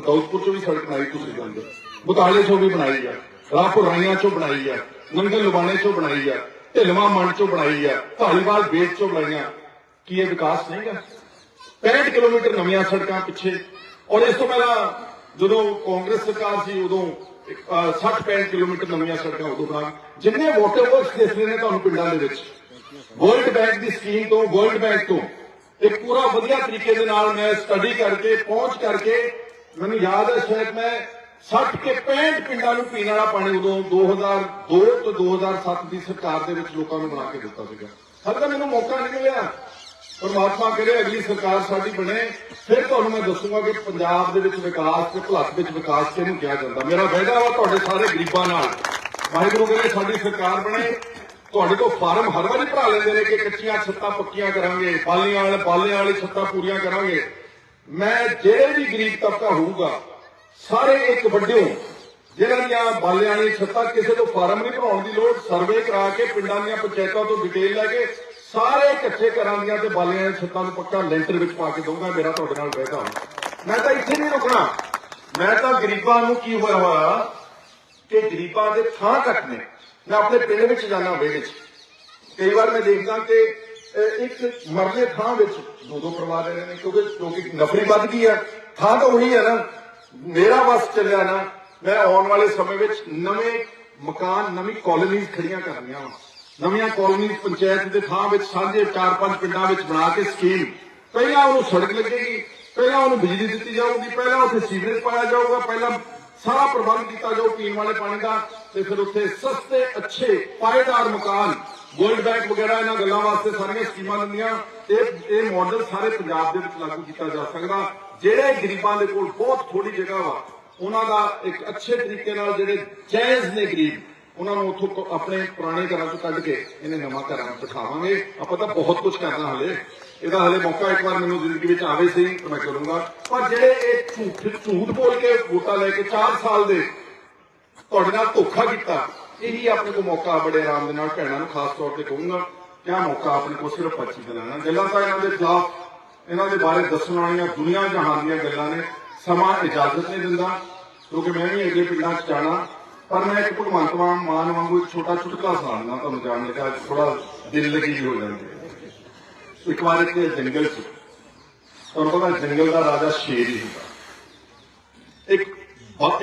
ਦੌਲਤਪੁਰ 'ਚੋਂ ਵੀ ਸੜਕ ਬਣਾਈ ਤੁਸੀਂ ਦੇ ਅੰਦਰ। ਬਟਾਲੇ 'ਚੋਂ ਵੀ ਬਣਾਈ ਆ। ਰਾਪੁਰ ਰਾਈਆਂ 'ਚੋਂ ਬਣਾਈ ਆ। ਨੰਗਲ ਲੁਬਾਣੇ 'ਚੋਂ ਬਣਾਈ ਆ। ਢਿਲਵਾ ਮੰਡ 'ਚੋਂ ਬਣਾਈ ਆ। ਢਾਲੀਵਾਲ ਬੇਟ 'ਚੋਂ ਬਣਾਈਆਂ। ਕੀ ਇਹ ਵਿਕਾਸ ਨਹੀਂਗਾ 65 ਕਿਲੋਮੀਟਰ ਨਵੀਆਂ ਸੜਕਾਂ ਪਿੱਛੇ। ਔਰ ਇਸ ਤੋਂ ਪਹਿਲਾਂ ਜਦੋਂ ਕਾਂਗਰਸ ਸਰਕਾਰ ਸੀ, ਉਦੋਂ 60 65 ਕਿਲੋਮੀਟਰ ਨਵੀਆਂ ਸੜਕਾਂ ਉਦੋਂ ਬਣਾ। ਜਿੰਨੇ ਵਾਟਰ ਵਰਕਸ ਦਿਸ ਰਹੇ ਨੇ ਤੁਹਾਨੂੰ ਪਿੰਡਾਂ ਦੇ ਵਿੱਚ। ਵਰਲਡ ਬੈਂਕ ਦੀ ਸਕੀਮ ਤੋਂ ਵਰਲਡ ਬੈਂਕ ਤੋਂ ਇੱਕ ਪੂਰਾ ਵਧੀਆ ਤਰੀਕੇ ਦੇ ਨਾਲ ਮੈਂ ਸਟੱਡੀ ਕਰਕੇ, ਪਹੁੰਚ ਕਰਕੇ, ਮੈਨੂੰ ਯਾਦ ਹੈ ਸ਼ਾਇਦ ਮੈਂ 60 ਕੇ 65 ਪਿੰਡਾਂ ਨੂੰ ਪੀਣ ਵਾਲਾ ਪਾਣੀ ਉਦੋਂ 2002 ਤੋਂ 2007 ਦੀ ਸਰਕਾਰ ਦੇ ਵਿੱਚ ਲੋਕਾਂ ਨੂੰ ਬਣਾ ਕੇ ਦਿੱਤਾ ਸੀਗਾ। ਹਰ ਮੈਨੂੰ ਮੌਕਾ ਨਹੀਂ ਮਿਲਿਆ। ਪਰਮਾਤਮਾ ਕਰੇ ਅਗਲੀ ਸਰਕਾਰ ਸਾਡੀ ਬਣੇ। ਫਿਰ ਤੁਹਾਨੂੰ ਮੈਂ ਦੱਸੂਗਾ ਕਿ ਪੰਜਾਬ ਦੇ ਵਿੱਚ ਵਿਕਾਸ ਤੇ ਭਲੱਖ ਵਿੱਚ ਵਿਕਾਸ ਕਿਹਨੂੰ ਕਿਹਾ ਜਾਂਦਾ। ਮੇਰਾ ਵਾਅਦਾ ਵਾ ਤੁਹਾਡੇ ਸਾਰੇ ਗਰੀਬਾਂ ਨਾਲ। ਵਾਹਿਗੁਰੂ ਕਰੇ ਸਾਡੀ ਸਰਕਾਰ ਬਣੇ। ਤੁਹਾਡੇ ਕੋਲ ਫਾਰਮ ਹਰ ਵਾਰੀ ਭਰਾ ਲੈਂਦੇ ਨੇ ਕਿ ਕੱਚੀਆਂ ਛੱਤਾਂ ਪੱਕੀਆਂ ਕਰਾਂਗੇ, ਬਾਲੀਆਂ ਵਾਲੇ ਬਾਲਿਆਂ ਵਾਲੀ ਛੱਤਾਂ ਪੂਰੀਆਂ ਕਰਾਂਗੇ। ਮੈਂ ਜਿਹੜੇ ਵੀ ਗਰੀਬ ਤਬਕਾ ਹੋਊਗਾ, ਸਾਰੇ ਇੱਕ ਵੱਡਿਓ ਜਿਹਨਾਂ ਦੀਆਂ ਬਾਲਿਆਂ ਵਾਲੀ ਛੱਤਾਂ ਕਿਸੇ ਤੋਂ ਫਾਰਮ ਨਹੀਂ ਭਰਾਉਣ ਦੀ ਲੋੜ, ਸਰਵੇ ਕਰਾ ਕੇ ਪਿੰਡਾਂ ਦੀਆਂ ਪੰਚਾਇਤਾਂ ਤੋਂ ਡਿਟੇਲ ਲੈ ਕੇ ਸਾਰੇ ਇਕੱਠੇ ਕਰਾਂ ਦੀਆਂ ਤੇ ਬਾਲਿਆਂ ਵਾਲੀ ਛੱਤਾਂ ਨੂੰ ਪੱਕਾ ਲੈਂਟਰ ਵਿੱਚ ਪਾ ਕੇ ਦਊਂਗਾ, ਮੇਰਾ ਤੁਹਾਡੇ ਨਾਲ ਵਾਅਦਾ ਮੈਂ ਤਾਂ ਇੱਥੇ ਨਹੀਂ ਰੁਕਣਾ। ਮੈਂ ਤਾਂ ਗਰੀਬਾਂ ਨੂੰ ਕੀ ਹੋਇਆ ਹੋਇਆ ਕਿ ਗਰੀਬਾਂ ਦੇ ਥਾਂ ਘੱਟ ਨੇ। ਮੈਂ ਆਪਣੇ ਪਿੰਡ ਵਿੱਚ ਜਾਣਾ ਵਿਹੜੇ ਵਿੱਚ ਕਈ ਵਾਰ ਮੈਂ ਦੇਖਦਾ ਕਿ ਇੱਕ ਮਰਲੇ ਥਾਂ ਵਿੱਚ ਦੋ ਦੋ ਪਰਿਵਾਰ ਰਹਿੰਦੇ ਨੇ, ਕਿਉਂਕਿ ਕਿਉਂਕਿ ਨਫਰੀ ਵੱਧ ਗਈ ਹੈ ਥਾਂ ਤਾਂ ਉਹੀ ਹੈ ਨਾ, ਮੇਰਾ ਬਸ ਚੱਲਿਆ ਨਾ, ਮੈਂ ਆਉਣ ਵਾਲੇ ਸਮੇਂ ਵਿੱਚ ਨਵੇਂ ਮਕਾਨ, ਨਵੀਂ ਕਾਲੋਨੀਜ਼ ਖੜੀਆਂ ਕਰਨੀਆਂ ਵਾਂ। ਨਵੀਆਂ ਕਾਲੋਨੀਜ਼ ਪੰਚਾਇਤ ਦੇ ਥਾਂ ਵਿੱਚ ਸਾਂਝੇ ਚਾਰ ਪੰਜ ਪਿੰਡਾਂ ਵਿੱਚ ਬਣਾ ਕੇ ਸਕੀਮ ਪਹਿਲਾਂ ਉਹਨੂੰ ਸੜਕ ਲੱਗੇਗੀ, ਪਹਿਲਾਂ ਉਹਨੂੰ ਬਿਜਲੀ ਦਿੱਤੀ ਜਾਊਗੀ, ਪਹਿਲਾਂ ਉੱਥੇ ਸੀਵਰੇਜ ਪਾਇਆ ਜਾਊਗਾ, ਪਹਿਲਾਂ ਸਾਰਾ ਪ੍ਰਬੰਧ ਕੀਤਾ ਜਾਊ ਪੀਣ ਵਾਲੇ ਪਾਣੀ ਦਾ ਤੇ ਫਿਰ ਉੱਥੇ ਸਸਤੇ, ਅੱਛੇ, ਪਾਏਦਾਰ ਮਕਾਨ ਵਰਲਡ ਬੈਂਕ ਵਗੈਰਾ ਇਹਨਾਂ ਗੱਲਾਂ ਵਾਸਤੇ ਸਾਰੀਆਂ ਸਕੀਮਾਂ ਦਿੰਦੀਆਂ। ਇਹ ਇਹ ਮਾਡਲ ਸਾਰੇ ਪੰਜਾਬ ਦੇ ਵਿੱਚ ਲਾਗੂ ਕੀਤਾ ਜਾ ਸਕਦਾ। ਜਿਹੜੇ ਗਰੀਬਾਂ ਦੇ ਕੋਲ ਬਹੁਤ ਥੋੜੀ ਜਗ੍ਹਾ ਵਾ, ਉਹਨਾਂ ਦਾ ਇੱਕ ਅੱਛੇ ਤਰੀਕੇ ਨਾਲ ਜਿਹੜੇ ਜਾਇਜ਼ ਨੇ ਗਰੀਬ, ਉਹਨਾਂ ਨੂੰ ਉੱਥੋਂ ਆਪਣੇ ਪੁਰਾਣੇ ਘਰਾਂ ਤੋਂ ਕੱਢ ਕੇ ਇਹਨੇ ਨਵਾਂ ਘਰਾਂ ਵਿੱਚ ਬਿਠਾਵਾਂਗੇ। ਆਪਾਂ ਤਾਂ ਬਹੁਤ ਕੁਝ ਕਰਨਾ ਹਲੇ। ਇਹਦਾ ਹਲੇ ਮੌਕਾ ਇੱਕ ਵਾਰ ਮੈਨੂੰ ਜ਼ਿੰਦਗੀ ਵਿੱਚ ਆਵੇ ਸਹੀ ਤਾਂ ਮੈਂ ਕਰੂੰਗਾ ਪਰ ਜਿਹੜੇ ਇਹ ਝੂਠ ਝੂਠ ਬੋਲ ਕੇ ਵੋਟਾਂ ਲੈ ਕੇ 4 ਸਾਲ ਦੇ ਤੁਹਾਡੇ ਨਾਲ ਧੋਖਾ ਕੀਤਾ, ਇਹੀ ਆਪਣੇ ਕੋਲ ਮੌਕਾ ਬੜੇ ਆਰਾਮ ਦੇ ਨਾਲ ਭੈਣਾਂ ਨੂੰ ਖਾਸ ਤੌਰ ਤੇ ਕਹੂੰਗਾ, ਕਿਆ ਮੌਕਾ ਆਪਣੇ ਕੋਲ ਸਿਰਫ 25 ਦਿਨਾਂ ਦਾ ਗੱਲਾਂ ਤਾਂ ਇਹਨਾਂ ਦੇ ਖਿਲਾਫ, ਇਹਨਾਂ ਦੇ ਬਾਰੇ ਦੱਸਣ ਵਾਲੀਆਂ ਦੁਨੀਆ ਜਹਾਨ ਦੀਆਂ ਗੱਲਾਂ ਨੇ, ਸਮਾਂ ਇਜਾਜ਼ਤ ਨਹੀਂ ਦਿੰਦਾ, ਕਿਉਂਕਿ ਮੈਂ ਵੀ ਅੱਗੇ ਪਿੰਡਾਂ 'ਚ ਜਾਣਾ, ਪਰ ਮੈਂ ਇੱਕ ਭਗਵੰਤ ਮਾਨ ਮਾਨ ਵਾਂਗੂ ਇੱਕ ਛੋਟਾ ਚੁਟਕਲਾ ਸੁਣਾਉਣਾ ਤੁਹਾਨੂੰ ਜਾਣ ਲੱਗਾ ਥੋੜਾ ਦਿਲ ਲਗੀ ਹੋ ਜਾਂਦੀ ਹੈ ਇੱਕ ਵਾਰ ਇੱਕ ਜੰਗਲ ਸੀ। ਤੁਹਾਨੂੰ ਪਤਾ ਜੰਗਲ ਦਾ ਰਾਜਾ ਸ਼ੇਰ ਹੀ ਹੁੰਦਾ। ਇੱਕ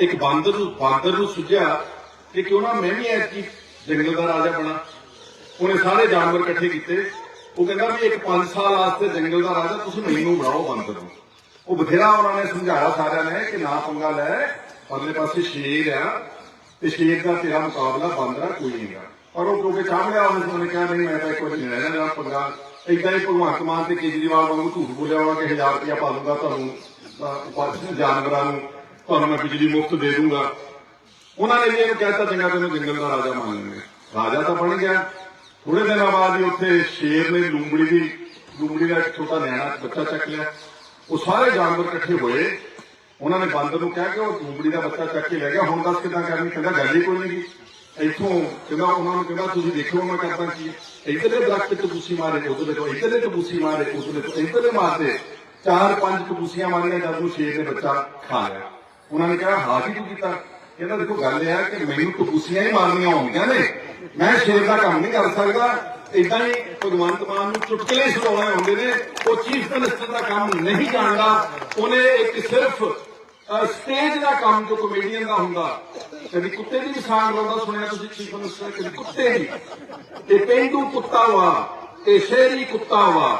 ਇੱਕ ਬਾਂਦਰ ਨੂੰ ਬਾਂਦਰ ਨੂੰ ਸੁਝਿਆ ਕਿ ਕਿਉਂ ਨਾ ਮੈਂ ਵੀ ਐਤਕੀ ਜੰਗਲ ਦਾ ਰਾਜਾ ਬਣਾ। ਉਹਨੇ ਸਾਰੇ ਜਾਨਵਰ ਇਕੱਠੇ ਕੀਤੇ। ਉਹ ਕਹਿੰਦਾ ਵੀ ਇੱਕ 5 ਸਾਲ ਵਾਸਤੇ ਜੰਗਲ ਦਾ ਰਾਜਾ ਤੁਸੀਂ ਮੈਨੂੰ ਬਣਾਓ ਬਾਂਦਰ ਨੂੰ। ਉਹ ਬਥੇਰਾ ਉਹਨਾਂ ਨੇ ਸਮਝਾਇਆ ਸਾਰਿਆਂ ਨੇ ਕਿ ਨਾ ਪੰਗਾ ਲੈ। ਅਗਲੇ ਪਾਸੇ ਸ਼ੇਰ ਆ ਤੇ ਸ਼ੇਰ ਦਾ ਤੇਰਾ ਮੁਕਾਬਲਾ ਬਾਂਦਰਾ ਕੋਈ ਨਹੀਂ ਆ। ਪਰ ਉਹ ਕਿਉਂਕਿ ਚਾਹ ਲਿਆ ਉਹਨੇ ਕਿਹਾ, ਨਹੀਂ, ਮੈਂ ਤਾਂ ਇੱਕ ਵਾਰ ਨਹੀਂ ਰਹਿਣਾ ਪੰਗਾ ਏਦਾਂ ਹੀ ਭਗਵੰਤ ਮਾਨ ਤੇ ਕੇਜਰੀਵਾਲ ਵਾਂਗੂ ਝੂਠ ਬੋਲਿਆ ਹੋਣਾ ਕਿ 1000 ਰੁਪਇਆ ਪਾ ਦੂੰਗਾ ਤੁਹਾਨੂੰ ਅਹ, ਜਾਨਵਰਾਂ ਨੂੰ ਤੁਹਾਨੂੰ ਮੈਂ ਬਿਜਲੀ ਮੁਫਤ ਦੇ ਦੂੰਗਾ। ਉਹਨਾਂ ਨੇ ਵੀ ਇਹਨੂੰ ਕਹਿਤਾ ਚੰਗਾ ਤੈਨੂੰ ਜੰਗਲ ਦਾ ਰਾਜਾ ਮੰਨ ਲੈਂਦੇ। ਰਾਜਾ ਤਾਂ ਬਣ ਗਿਆ। ਥੋੜੇ ਦਿਨਾਂ ਬਾਅਦ ਹੀ ਉੱਥੇ ਸ਼ੇਰ ਨੇ ਲੂੰਬੜੀ ਦੀ ਲੂੰਬੜੀ ਦਾ ਇੱਕ ਛੋਟਾ ਨਿਆਣਾ ਬੱਚਾ ਚੱਕ ਲਿਆ। ਉਹ ਸਾਰੇ ਜਾਨਵਰ ਇਕੱਠੇ ਹੋਏ। ਉਹਨਾਂ ਨੇ ਬਾਂਦਰ ਨੂੰ ਕਿਹਾ ਕਿ ਉਹ ਲੂੰਬੜੀ ਦਾ ਬੱਚਾ ਚੱਕ ਕੇ ਲੈ ਗਿਆ। ਹੁਣ ਦੱਸ ਕਿਦਾਂ ਕਰਨੀ? ਕਹਿੰਦਾ ਗੱਲ ਹੀ ਕੋਈ ਨਹੀਂ। ਇੱਥੋਂ ਕਹਿੰਦਾ, ਉਹਨਾਂ ਨੂੰ ਕਹਿੰਦਾ, ਤੁਸੀਂ ਦੇਖੋ, ਮੈਂ ਕਰਦਾ ਕੀ ਇੱਧਰਲੇ ਦਰਖਤ ਤੇ ਮਾਰੇ, ਉਧਰਲੇ ਤੋਂ, ਇੱਧਰਲੇ ਟਪੂਸੀ ਮਾਰੇ, ਉਧਰਲੇ ਤੋਂ, ਇੱਧਰਲੇ ਮਾਰਦੇ। ਚਾਰ ਪੰਜ ਟਪੂਸੀਆਂ ਮਾਰੀਆਂ, ਜਦ ਸ਼ੇਰ ਨੇ ਬੱਚਾ ਖਾ ਲਿਆ। ਉਹਨਾਂ ਨੇ ਕਿਹਾ ਹਾਂ ਕੀ ਕੀਤਾ? ਕਹਿੰਦਾ, ਦੇਖੋ, ਗੱਲ ਇਹ ਹੈ ਕਿ ਮੈਨੂੰ ਟਪੂਸੀਆਂ ਹੀ ਮਾਰਨੀਆਂ ਆਉਂਦੀਆਂ ਨੇ। ਮੈਂ ਸ਼ੇਰ ਦਾ ਕੰਮ ਨਹੀਂ ਕਰ ਸਕਦਾ। ਇਦਾਂ ਹੀ ਭਗਵੰਤ ਮਾਨ ਨੂੰ ਚੁਟਕਲੇ ਹੀ ਸੁਣਾਉਣੇ ਹੁੰਦੇ ਨੇ। ਉਹ ਚੀਫ ਮਿਨਿਸਟਰ ਦਾ ਕੰਮ ਨਹੀਂ ਜਾਣਦਾ। ਉਹਨੇ ਇੱਕ ਸਿਰਫ ਸਟੇਜ ਦਾ ਕੰਮ ਜੋ ਕਮੇਡੀਅਨ ਦਾ ਹੁੰਦਾ, ਕਦੀ ਕੁੱਤੇ ਦੀ ਵੀ ਲਾਉਂਦਾ, ਸੁਣਿਆ ਤੁਸੀਂ ਚੀਫ ਮਿਨਿਸਟਰ ਕਦੀ ਕੁੱਤੇ ਦੀ। ਤੇ ਪੇਂਡੂ ਕੁੱਤਾ ਵਾ, ਤੇ ਸ਼ਹਿਰੀ ਕੁੱਤਾ ਵਾ।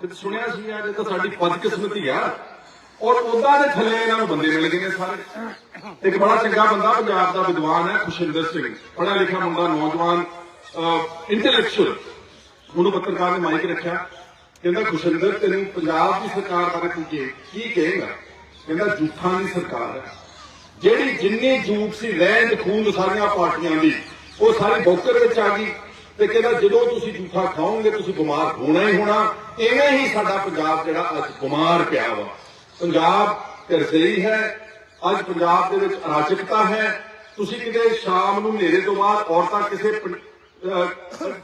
ਤੇ ਸੁਣਿਆ ਸੀ ਅੱਜ ਤਾਂ ਸਾਡੀ ਬਦਕਿਸਮਤੀ ਆ। ਔਰ ਉਹਦਾ ਦੇ ਥੱਲੇ ਇਹਨਾਂ ਨੂੰ ਬੰਦੇ ਮਿਲ ਗਏ ਨੇ ਸਾਰੇ। ਇੱਕ ਬੜਾ ਚੰਗਾ ਬੰਦਾ ਪੰਜਾਬ ਦਾ ਵਿਦਵਾਨ ਹੈ, ਖੁਸ਼ਿੰਦਰ ਸਿੰਘ। ਪੜ੍ਹਿਆ ਲਿਖਿਆ ਮੁੰਡਾ, ਨੌਜਵਾਨ ਇੰਟੈਲੈਕਚੁਅਲ ਉਹਨੂੰ ਪੱਤਰਕਾਰ ਨੇ ਮਾਈਕ ਰੱਖਿਆ। ਕਹਿੰਦਾ, ਖੁਸ਼ਿੰਦਰ, ਤੈਨੂੰ ਪੰਜਾਬ ਦੀ ਸਰਕਾਰ ਬਾਰੇ ਕੀ ਕੀ ਕਹੇਗਾ? ਕਹਿੰਦਾ ਝੂਠਾਂ ਦੀ ਸਰਕਾਰ ਹੈ। ਜਿਹੜੀ ਜਿੰਨੀ ਝੂਠ ਸੀ, ਰਹਿੰਦ ਖੂਨ ਸਾਰੀਆਂ ਪਾਰਟੀਆਂ ਦੀ, ਉਹ ਸਾਰੀ ਬੌਕਰ ਵਿੱਚ ਆ ਗਈ। ਤੇ ਕਹਿੰਦਾ ਜਦੋਂ ਤੁਸੀਂ ਝੂਠਾ ਖਾਓਗੇ, ਤੁਸੀਂ ਬਿਮਾਰ ਹੋਣਾ ਹੀ ਹੋਣਾ। ਐਵੇਂ ਹੀ ਸਾਡਾ ਪੰਜਾਬ ਜਿਹੜਾ ਅੱਜ ਬਿਮਾਰ ਪਿਆ ਵਾ। ਪੰਜਾਬ ਕਰਜ਼ਈ ਹੈ। ਅੱਜ ਪੰਜਾਬ ਦੇ ਵਿੱਚ ਅਰਾਜਕਤਾ ਹੈ। ਤੁਸੀਂ ਕਿਤੇ ਸ਼ਾਮ ਨੂੰ ਹਨੇਰੇ ਤੋਂ ਬਾਅਦ ਔਰਤਾਂ ਕਿਸੇ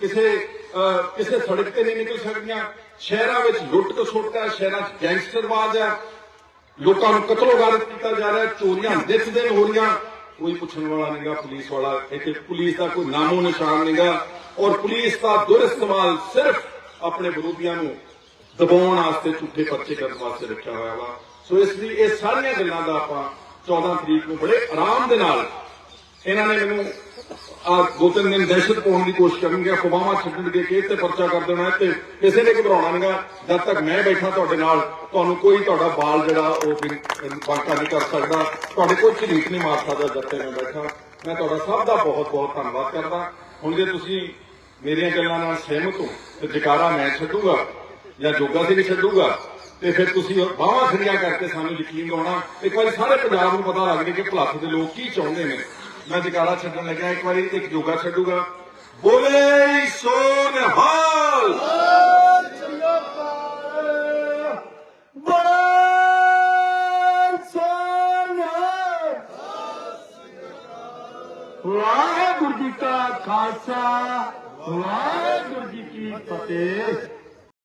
ਕਿਸੇ ਕਿਸੇ ਸੜਕ ਤੇ ਨਹੀਂ ਨਿਕਲ ਸਕਦੀਆਂ। ਸ਼ਹਿਰਾਂ ਵਿੱਚ ਲੁੱਟ ਖਸੁੱਟ ਹੈ, ਸ਼ਹਿਰਾਂ 'ਚ ਗੈਂਗਸਟਰਵਾਦ ਹੈ। ਲੋਕਾਂ ਨੂੰ ਕਤਲੋ ਕੀਤਾ ਜਾ ਰਿਹਾ, ਚੋਰੀਆਂ ਦਿਨ ਹੋ ਰਹੀਆਂ। ਕੋਈ ਪੁੱਛਣ ਵਾਲਾ ਨਹੀਂਗਾ ਪੁਲਿਸ ਵਾਲਾ। ਇੱਥੇ ਪੁਲਿਸ ਦਾ ਕੋਈ ਨਾਮੋ ਨਿਸ਼ਾਨ ਨਹੀਂਗਾ ਔਰ ਪੁਲਿਸ ਦਾ ਦੁਰਇਸਤੇਮਾਲ ਸਿਰਫ ਆਪਣੇ ਵਿਰੋਧੀਆਂ ਨੂੰ ਦਬਾਉਣ ਵਾਸਤੇ ਝੂਠੇ ਪਰਚੇ ਕਰਨ ਵਾਸਤੇ ਰੱਖਿਆ ਹੋਇਆ ਵਾ। ਸੋ ਇਸ ਲਈ ਇਹ ਸਾਰੀਆਂ ਗੱਲਾਂ ਦਾ ਆਪਾਂ 14 ਤਰੀਕ ਨੂੰ ਬੜੇ ਆਰਾਮ ਦੇ ਨਾਲ ਇਹਨਾਂ ਨੇ ਮੈਨੂੰ ਆ ਦੋ ਤਿੰਨ ਦਿਨ ਦਹਿਸ਼ਤ ਪਾਉਣ ਦੀ ਕੋਸ਼ਿਸ਼ ਕਰਨਗੇ ਅਫਵਾਹਾਂ ਛੱਡਣਗੇ ਕਿ ਤੇ ਪਰਚਾ ਕਰ ਦੇਣਾ ਤੇ ਕਿਸੇ ਨੇ ਘਬਰਾਉਣਾ ਨਹੀਂਗਾ ਜਦ ਤੱਕ ਮੈਂ ਬੈਠਾ ਤੁਹਾਡੇ ਨਾਲ, ਤੁਹਾਨੂੰ ਕੋਈ ਤੁਹਾਡਾ ਬਾਲ ਜਿਹੜਾ, ਉਹ ਬਾਂਕਾ ਨਹੀਂ ਕਰ ਸਕਦਾ। ਤੁਹਾਡੇ ਕੋਈ ਝਰੀਕ ਨਹੀਂ ਮਾਰ ਸਕਦਾ ਜਦ ਤੱਕ ਮੈਂ ਬੈਠਾ। ਮੈਂ ਤੁਹਾਡਾ ਸਭ ਦਾ ਬਹੁਤ ਬਹੁਤ ਧੰਨਵਾਦ ਕਰਦਾ। ਹੁਣ ਜੇ ਤੁਸੀਂ ਮੇਰੀਆਂ ਗੱਲਾਂ ਨਾਲ ਸਹਿਮਤ ਹੋ, ਤੇ ਜਕਾਰਾ ਮੈਂ ਛੱਡੂਗਾ, ਜਾਂ ਜੋਗਾ ਸਿੰਘ ਛੱਡੂਗਾ, ਤੇ ਫਿਰ ਤੁਸੀਂ ਬਾਹਾਂ ਖੜੀਆਂ ਕਰਕੇ ਸਾਨੂੰ ਯਕੀਨ ਦਿਵਾਉਣਾ। ਇੱਕ ਵਾਰੀ ਸਾਰੇ ਪੰਜਾਬ ਨੂੰ ਪਤਾ ਲੱਗ ਗਿਆ ਕਿ ਭਲੱਖ ਦੇ ਲੋਕ ਕੀ ਚਾਹੁੰਦੇ ਨੇ। ਮੈਂ ਜਕਾਰਾ ਛੱਡਣ ਲੱਗਿਆ, ਇੱਕ ਵਾਰੀ ਇੱਕ ਜੋਗਾ ਛੱਡੂਗਾ। ਬੋਲੇ ਸੋਨਹਾਲ ਵਾਹਿਗੁਰੂ ਜੀ ਕਾ ਖਾਲਸਾ, ਵਾਹਿਗੁਰੂ ਜੀ ਕੀ ਫਤਿਹ।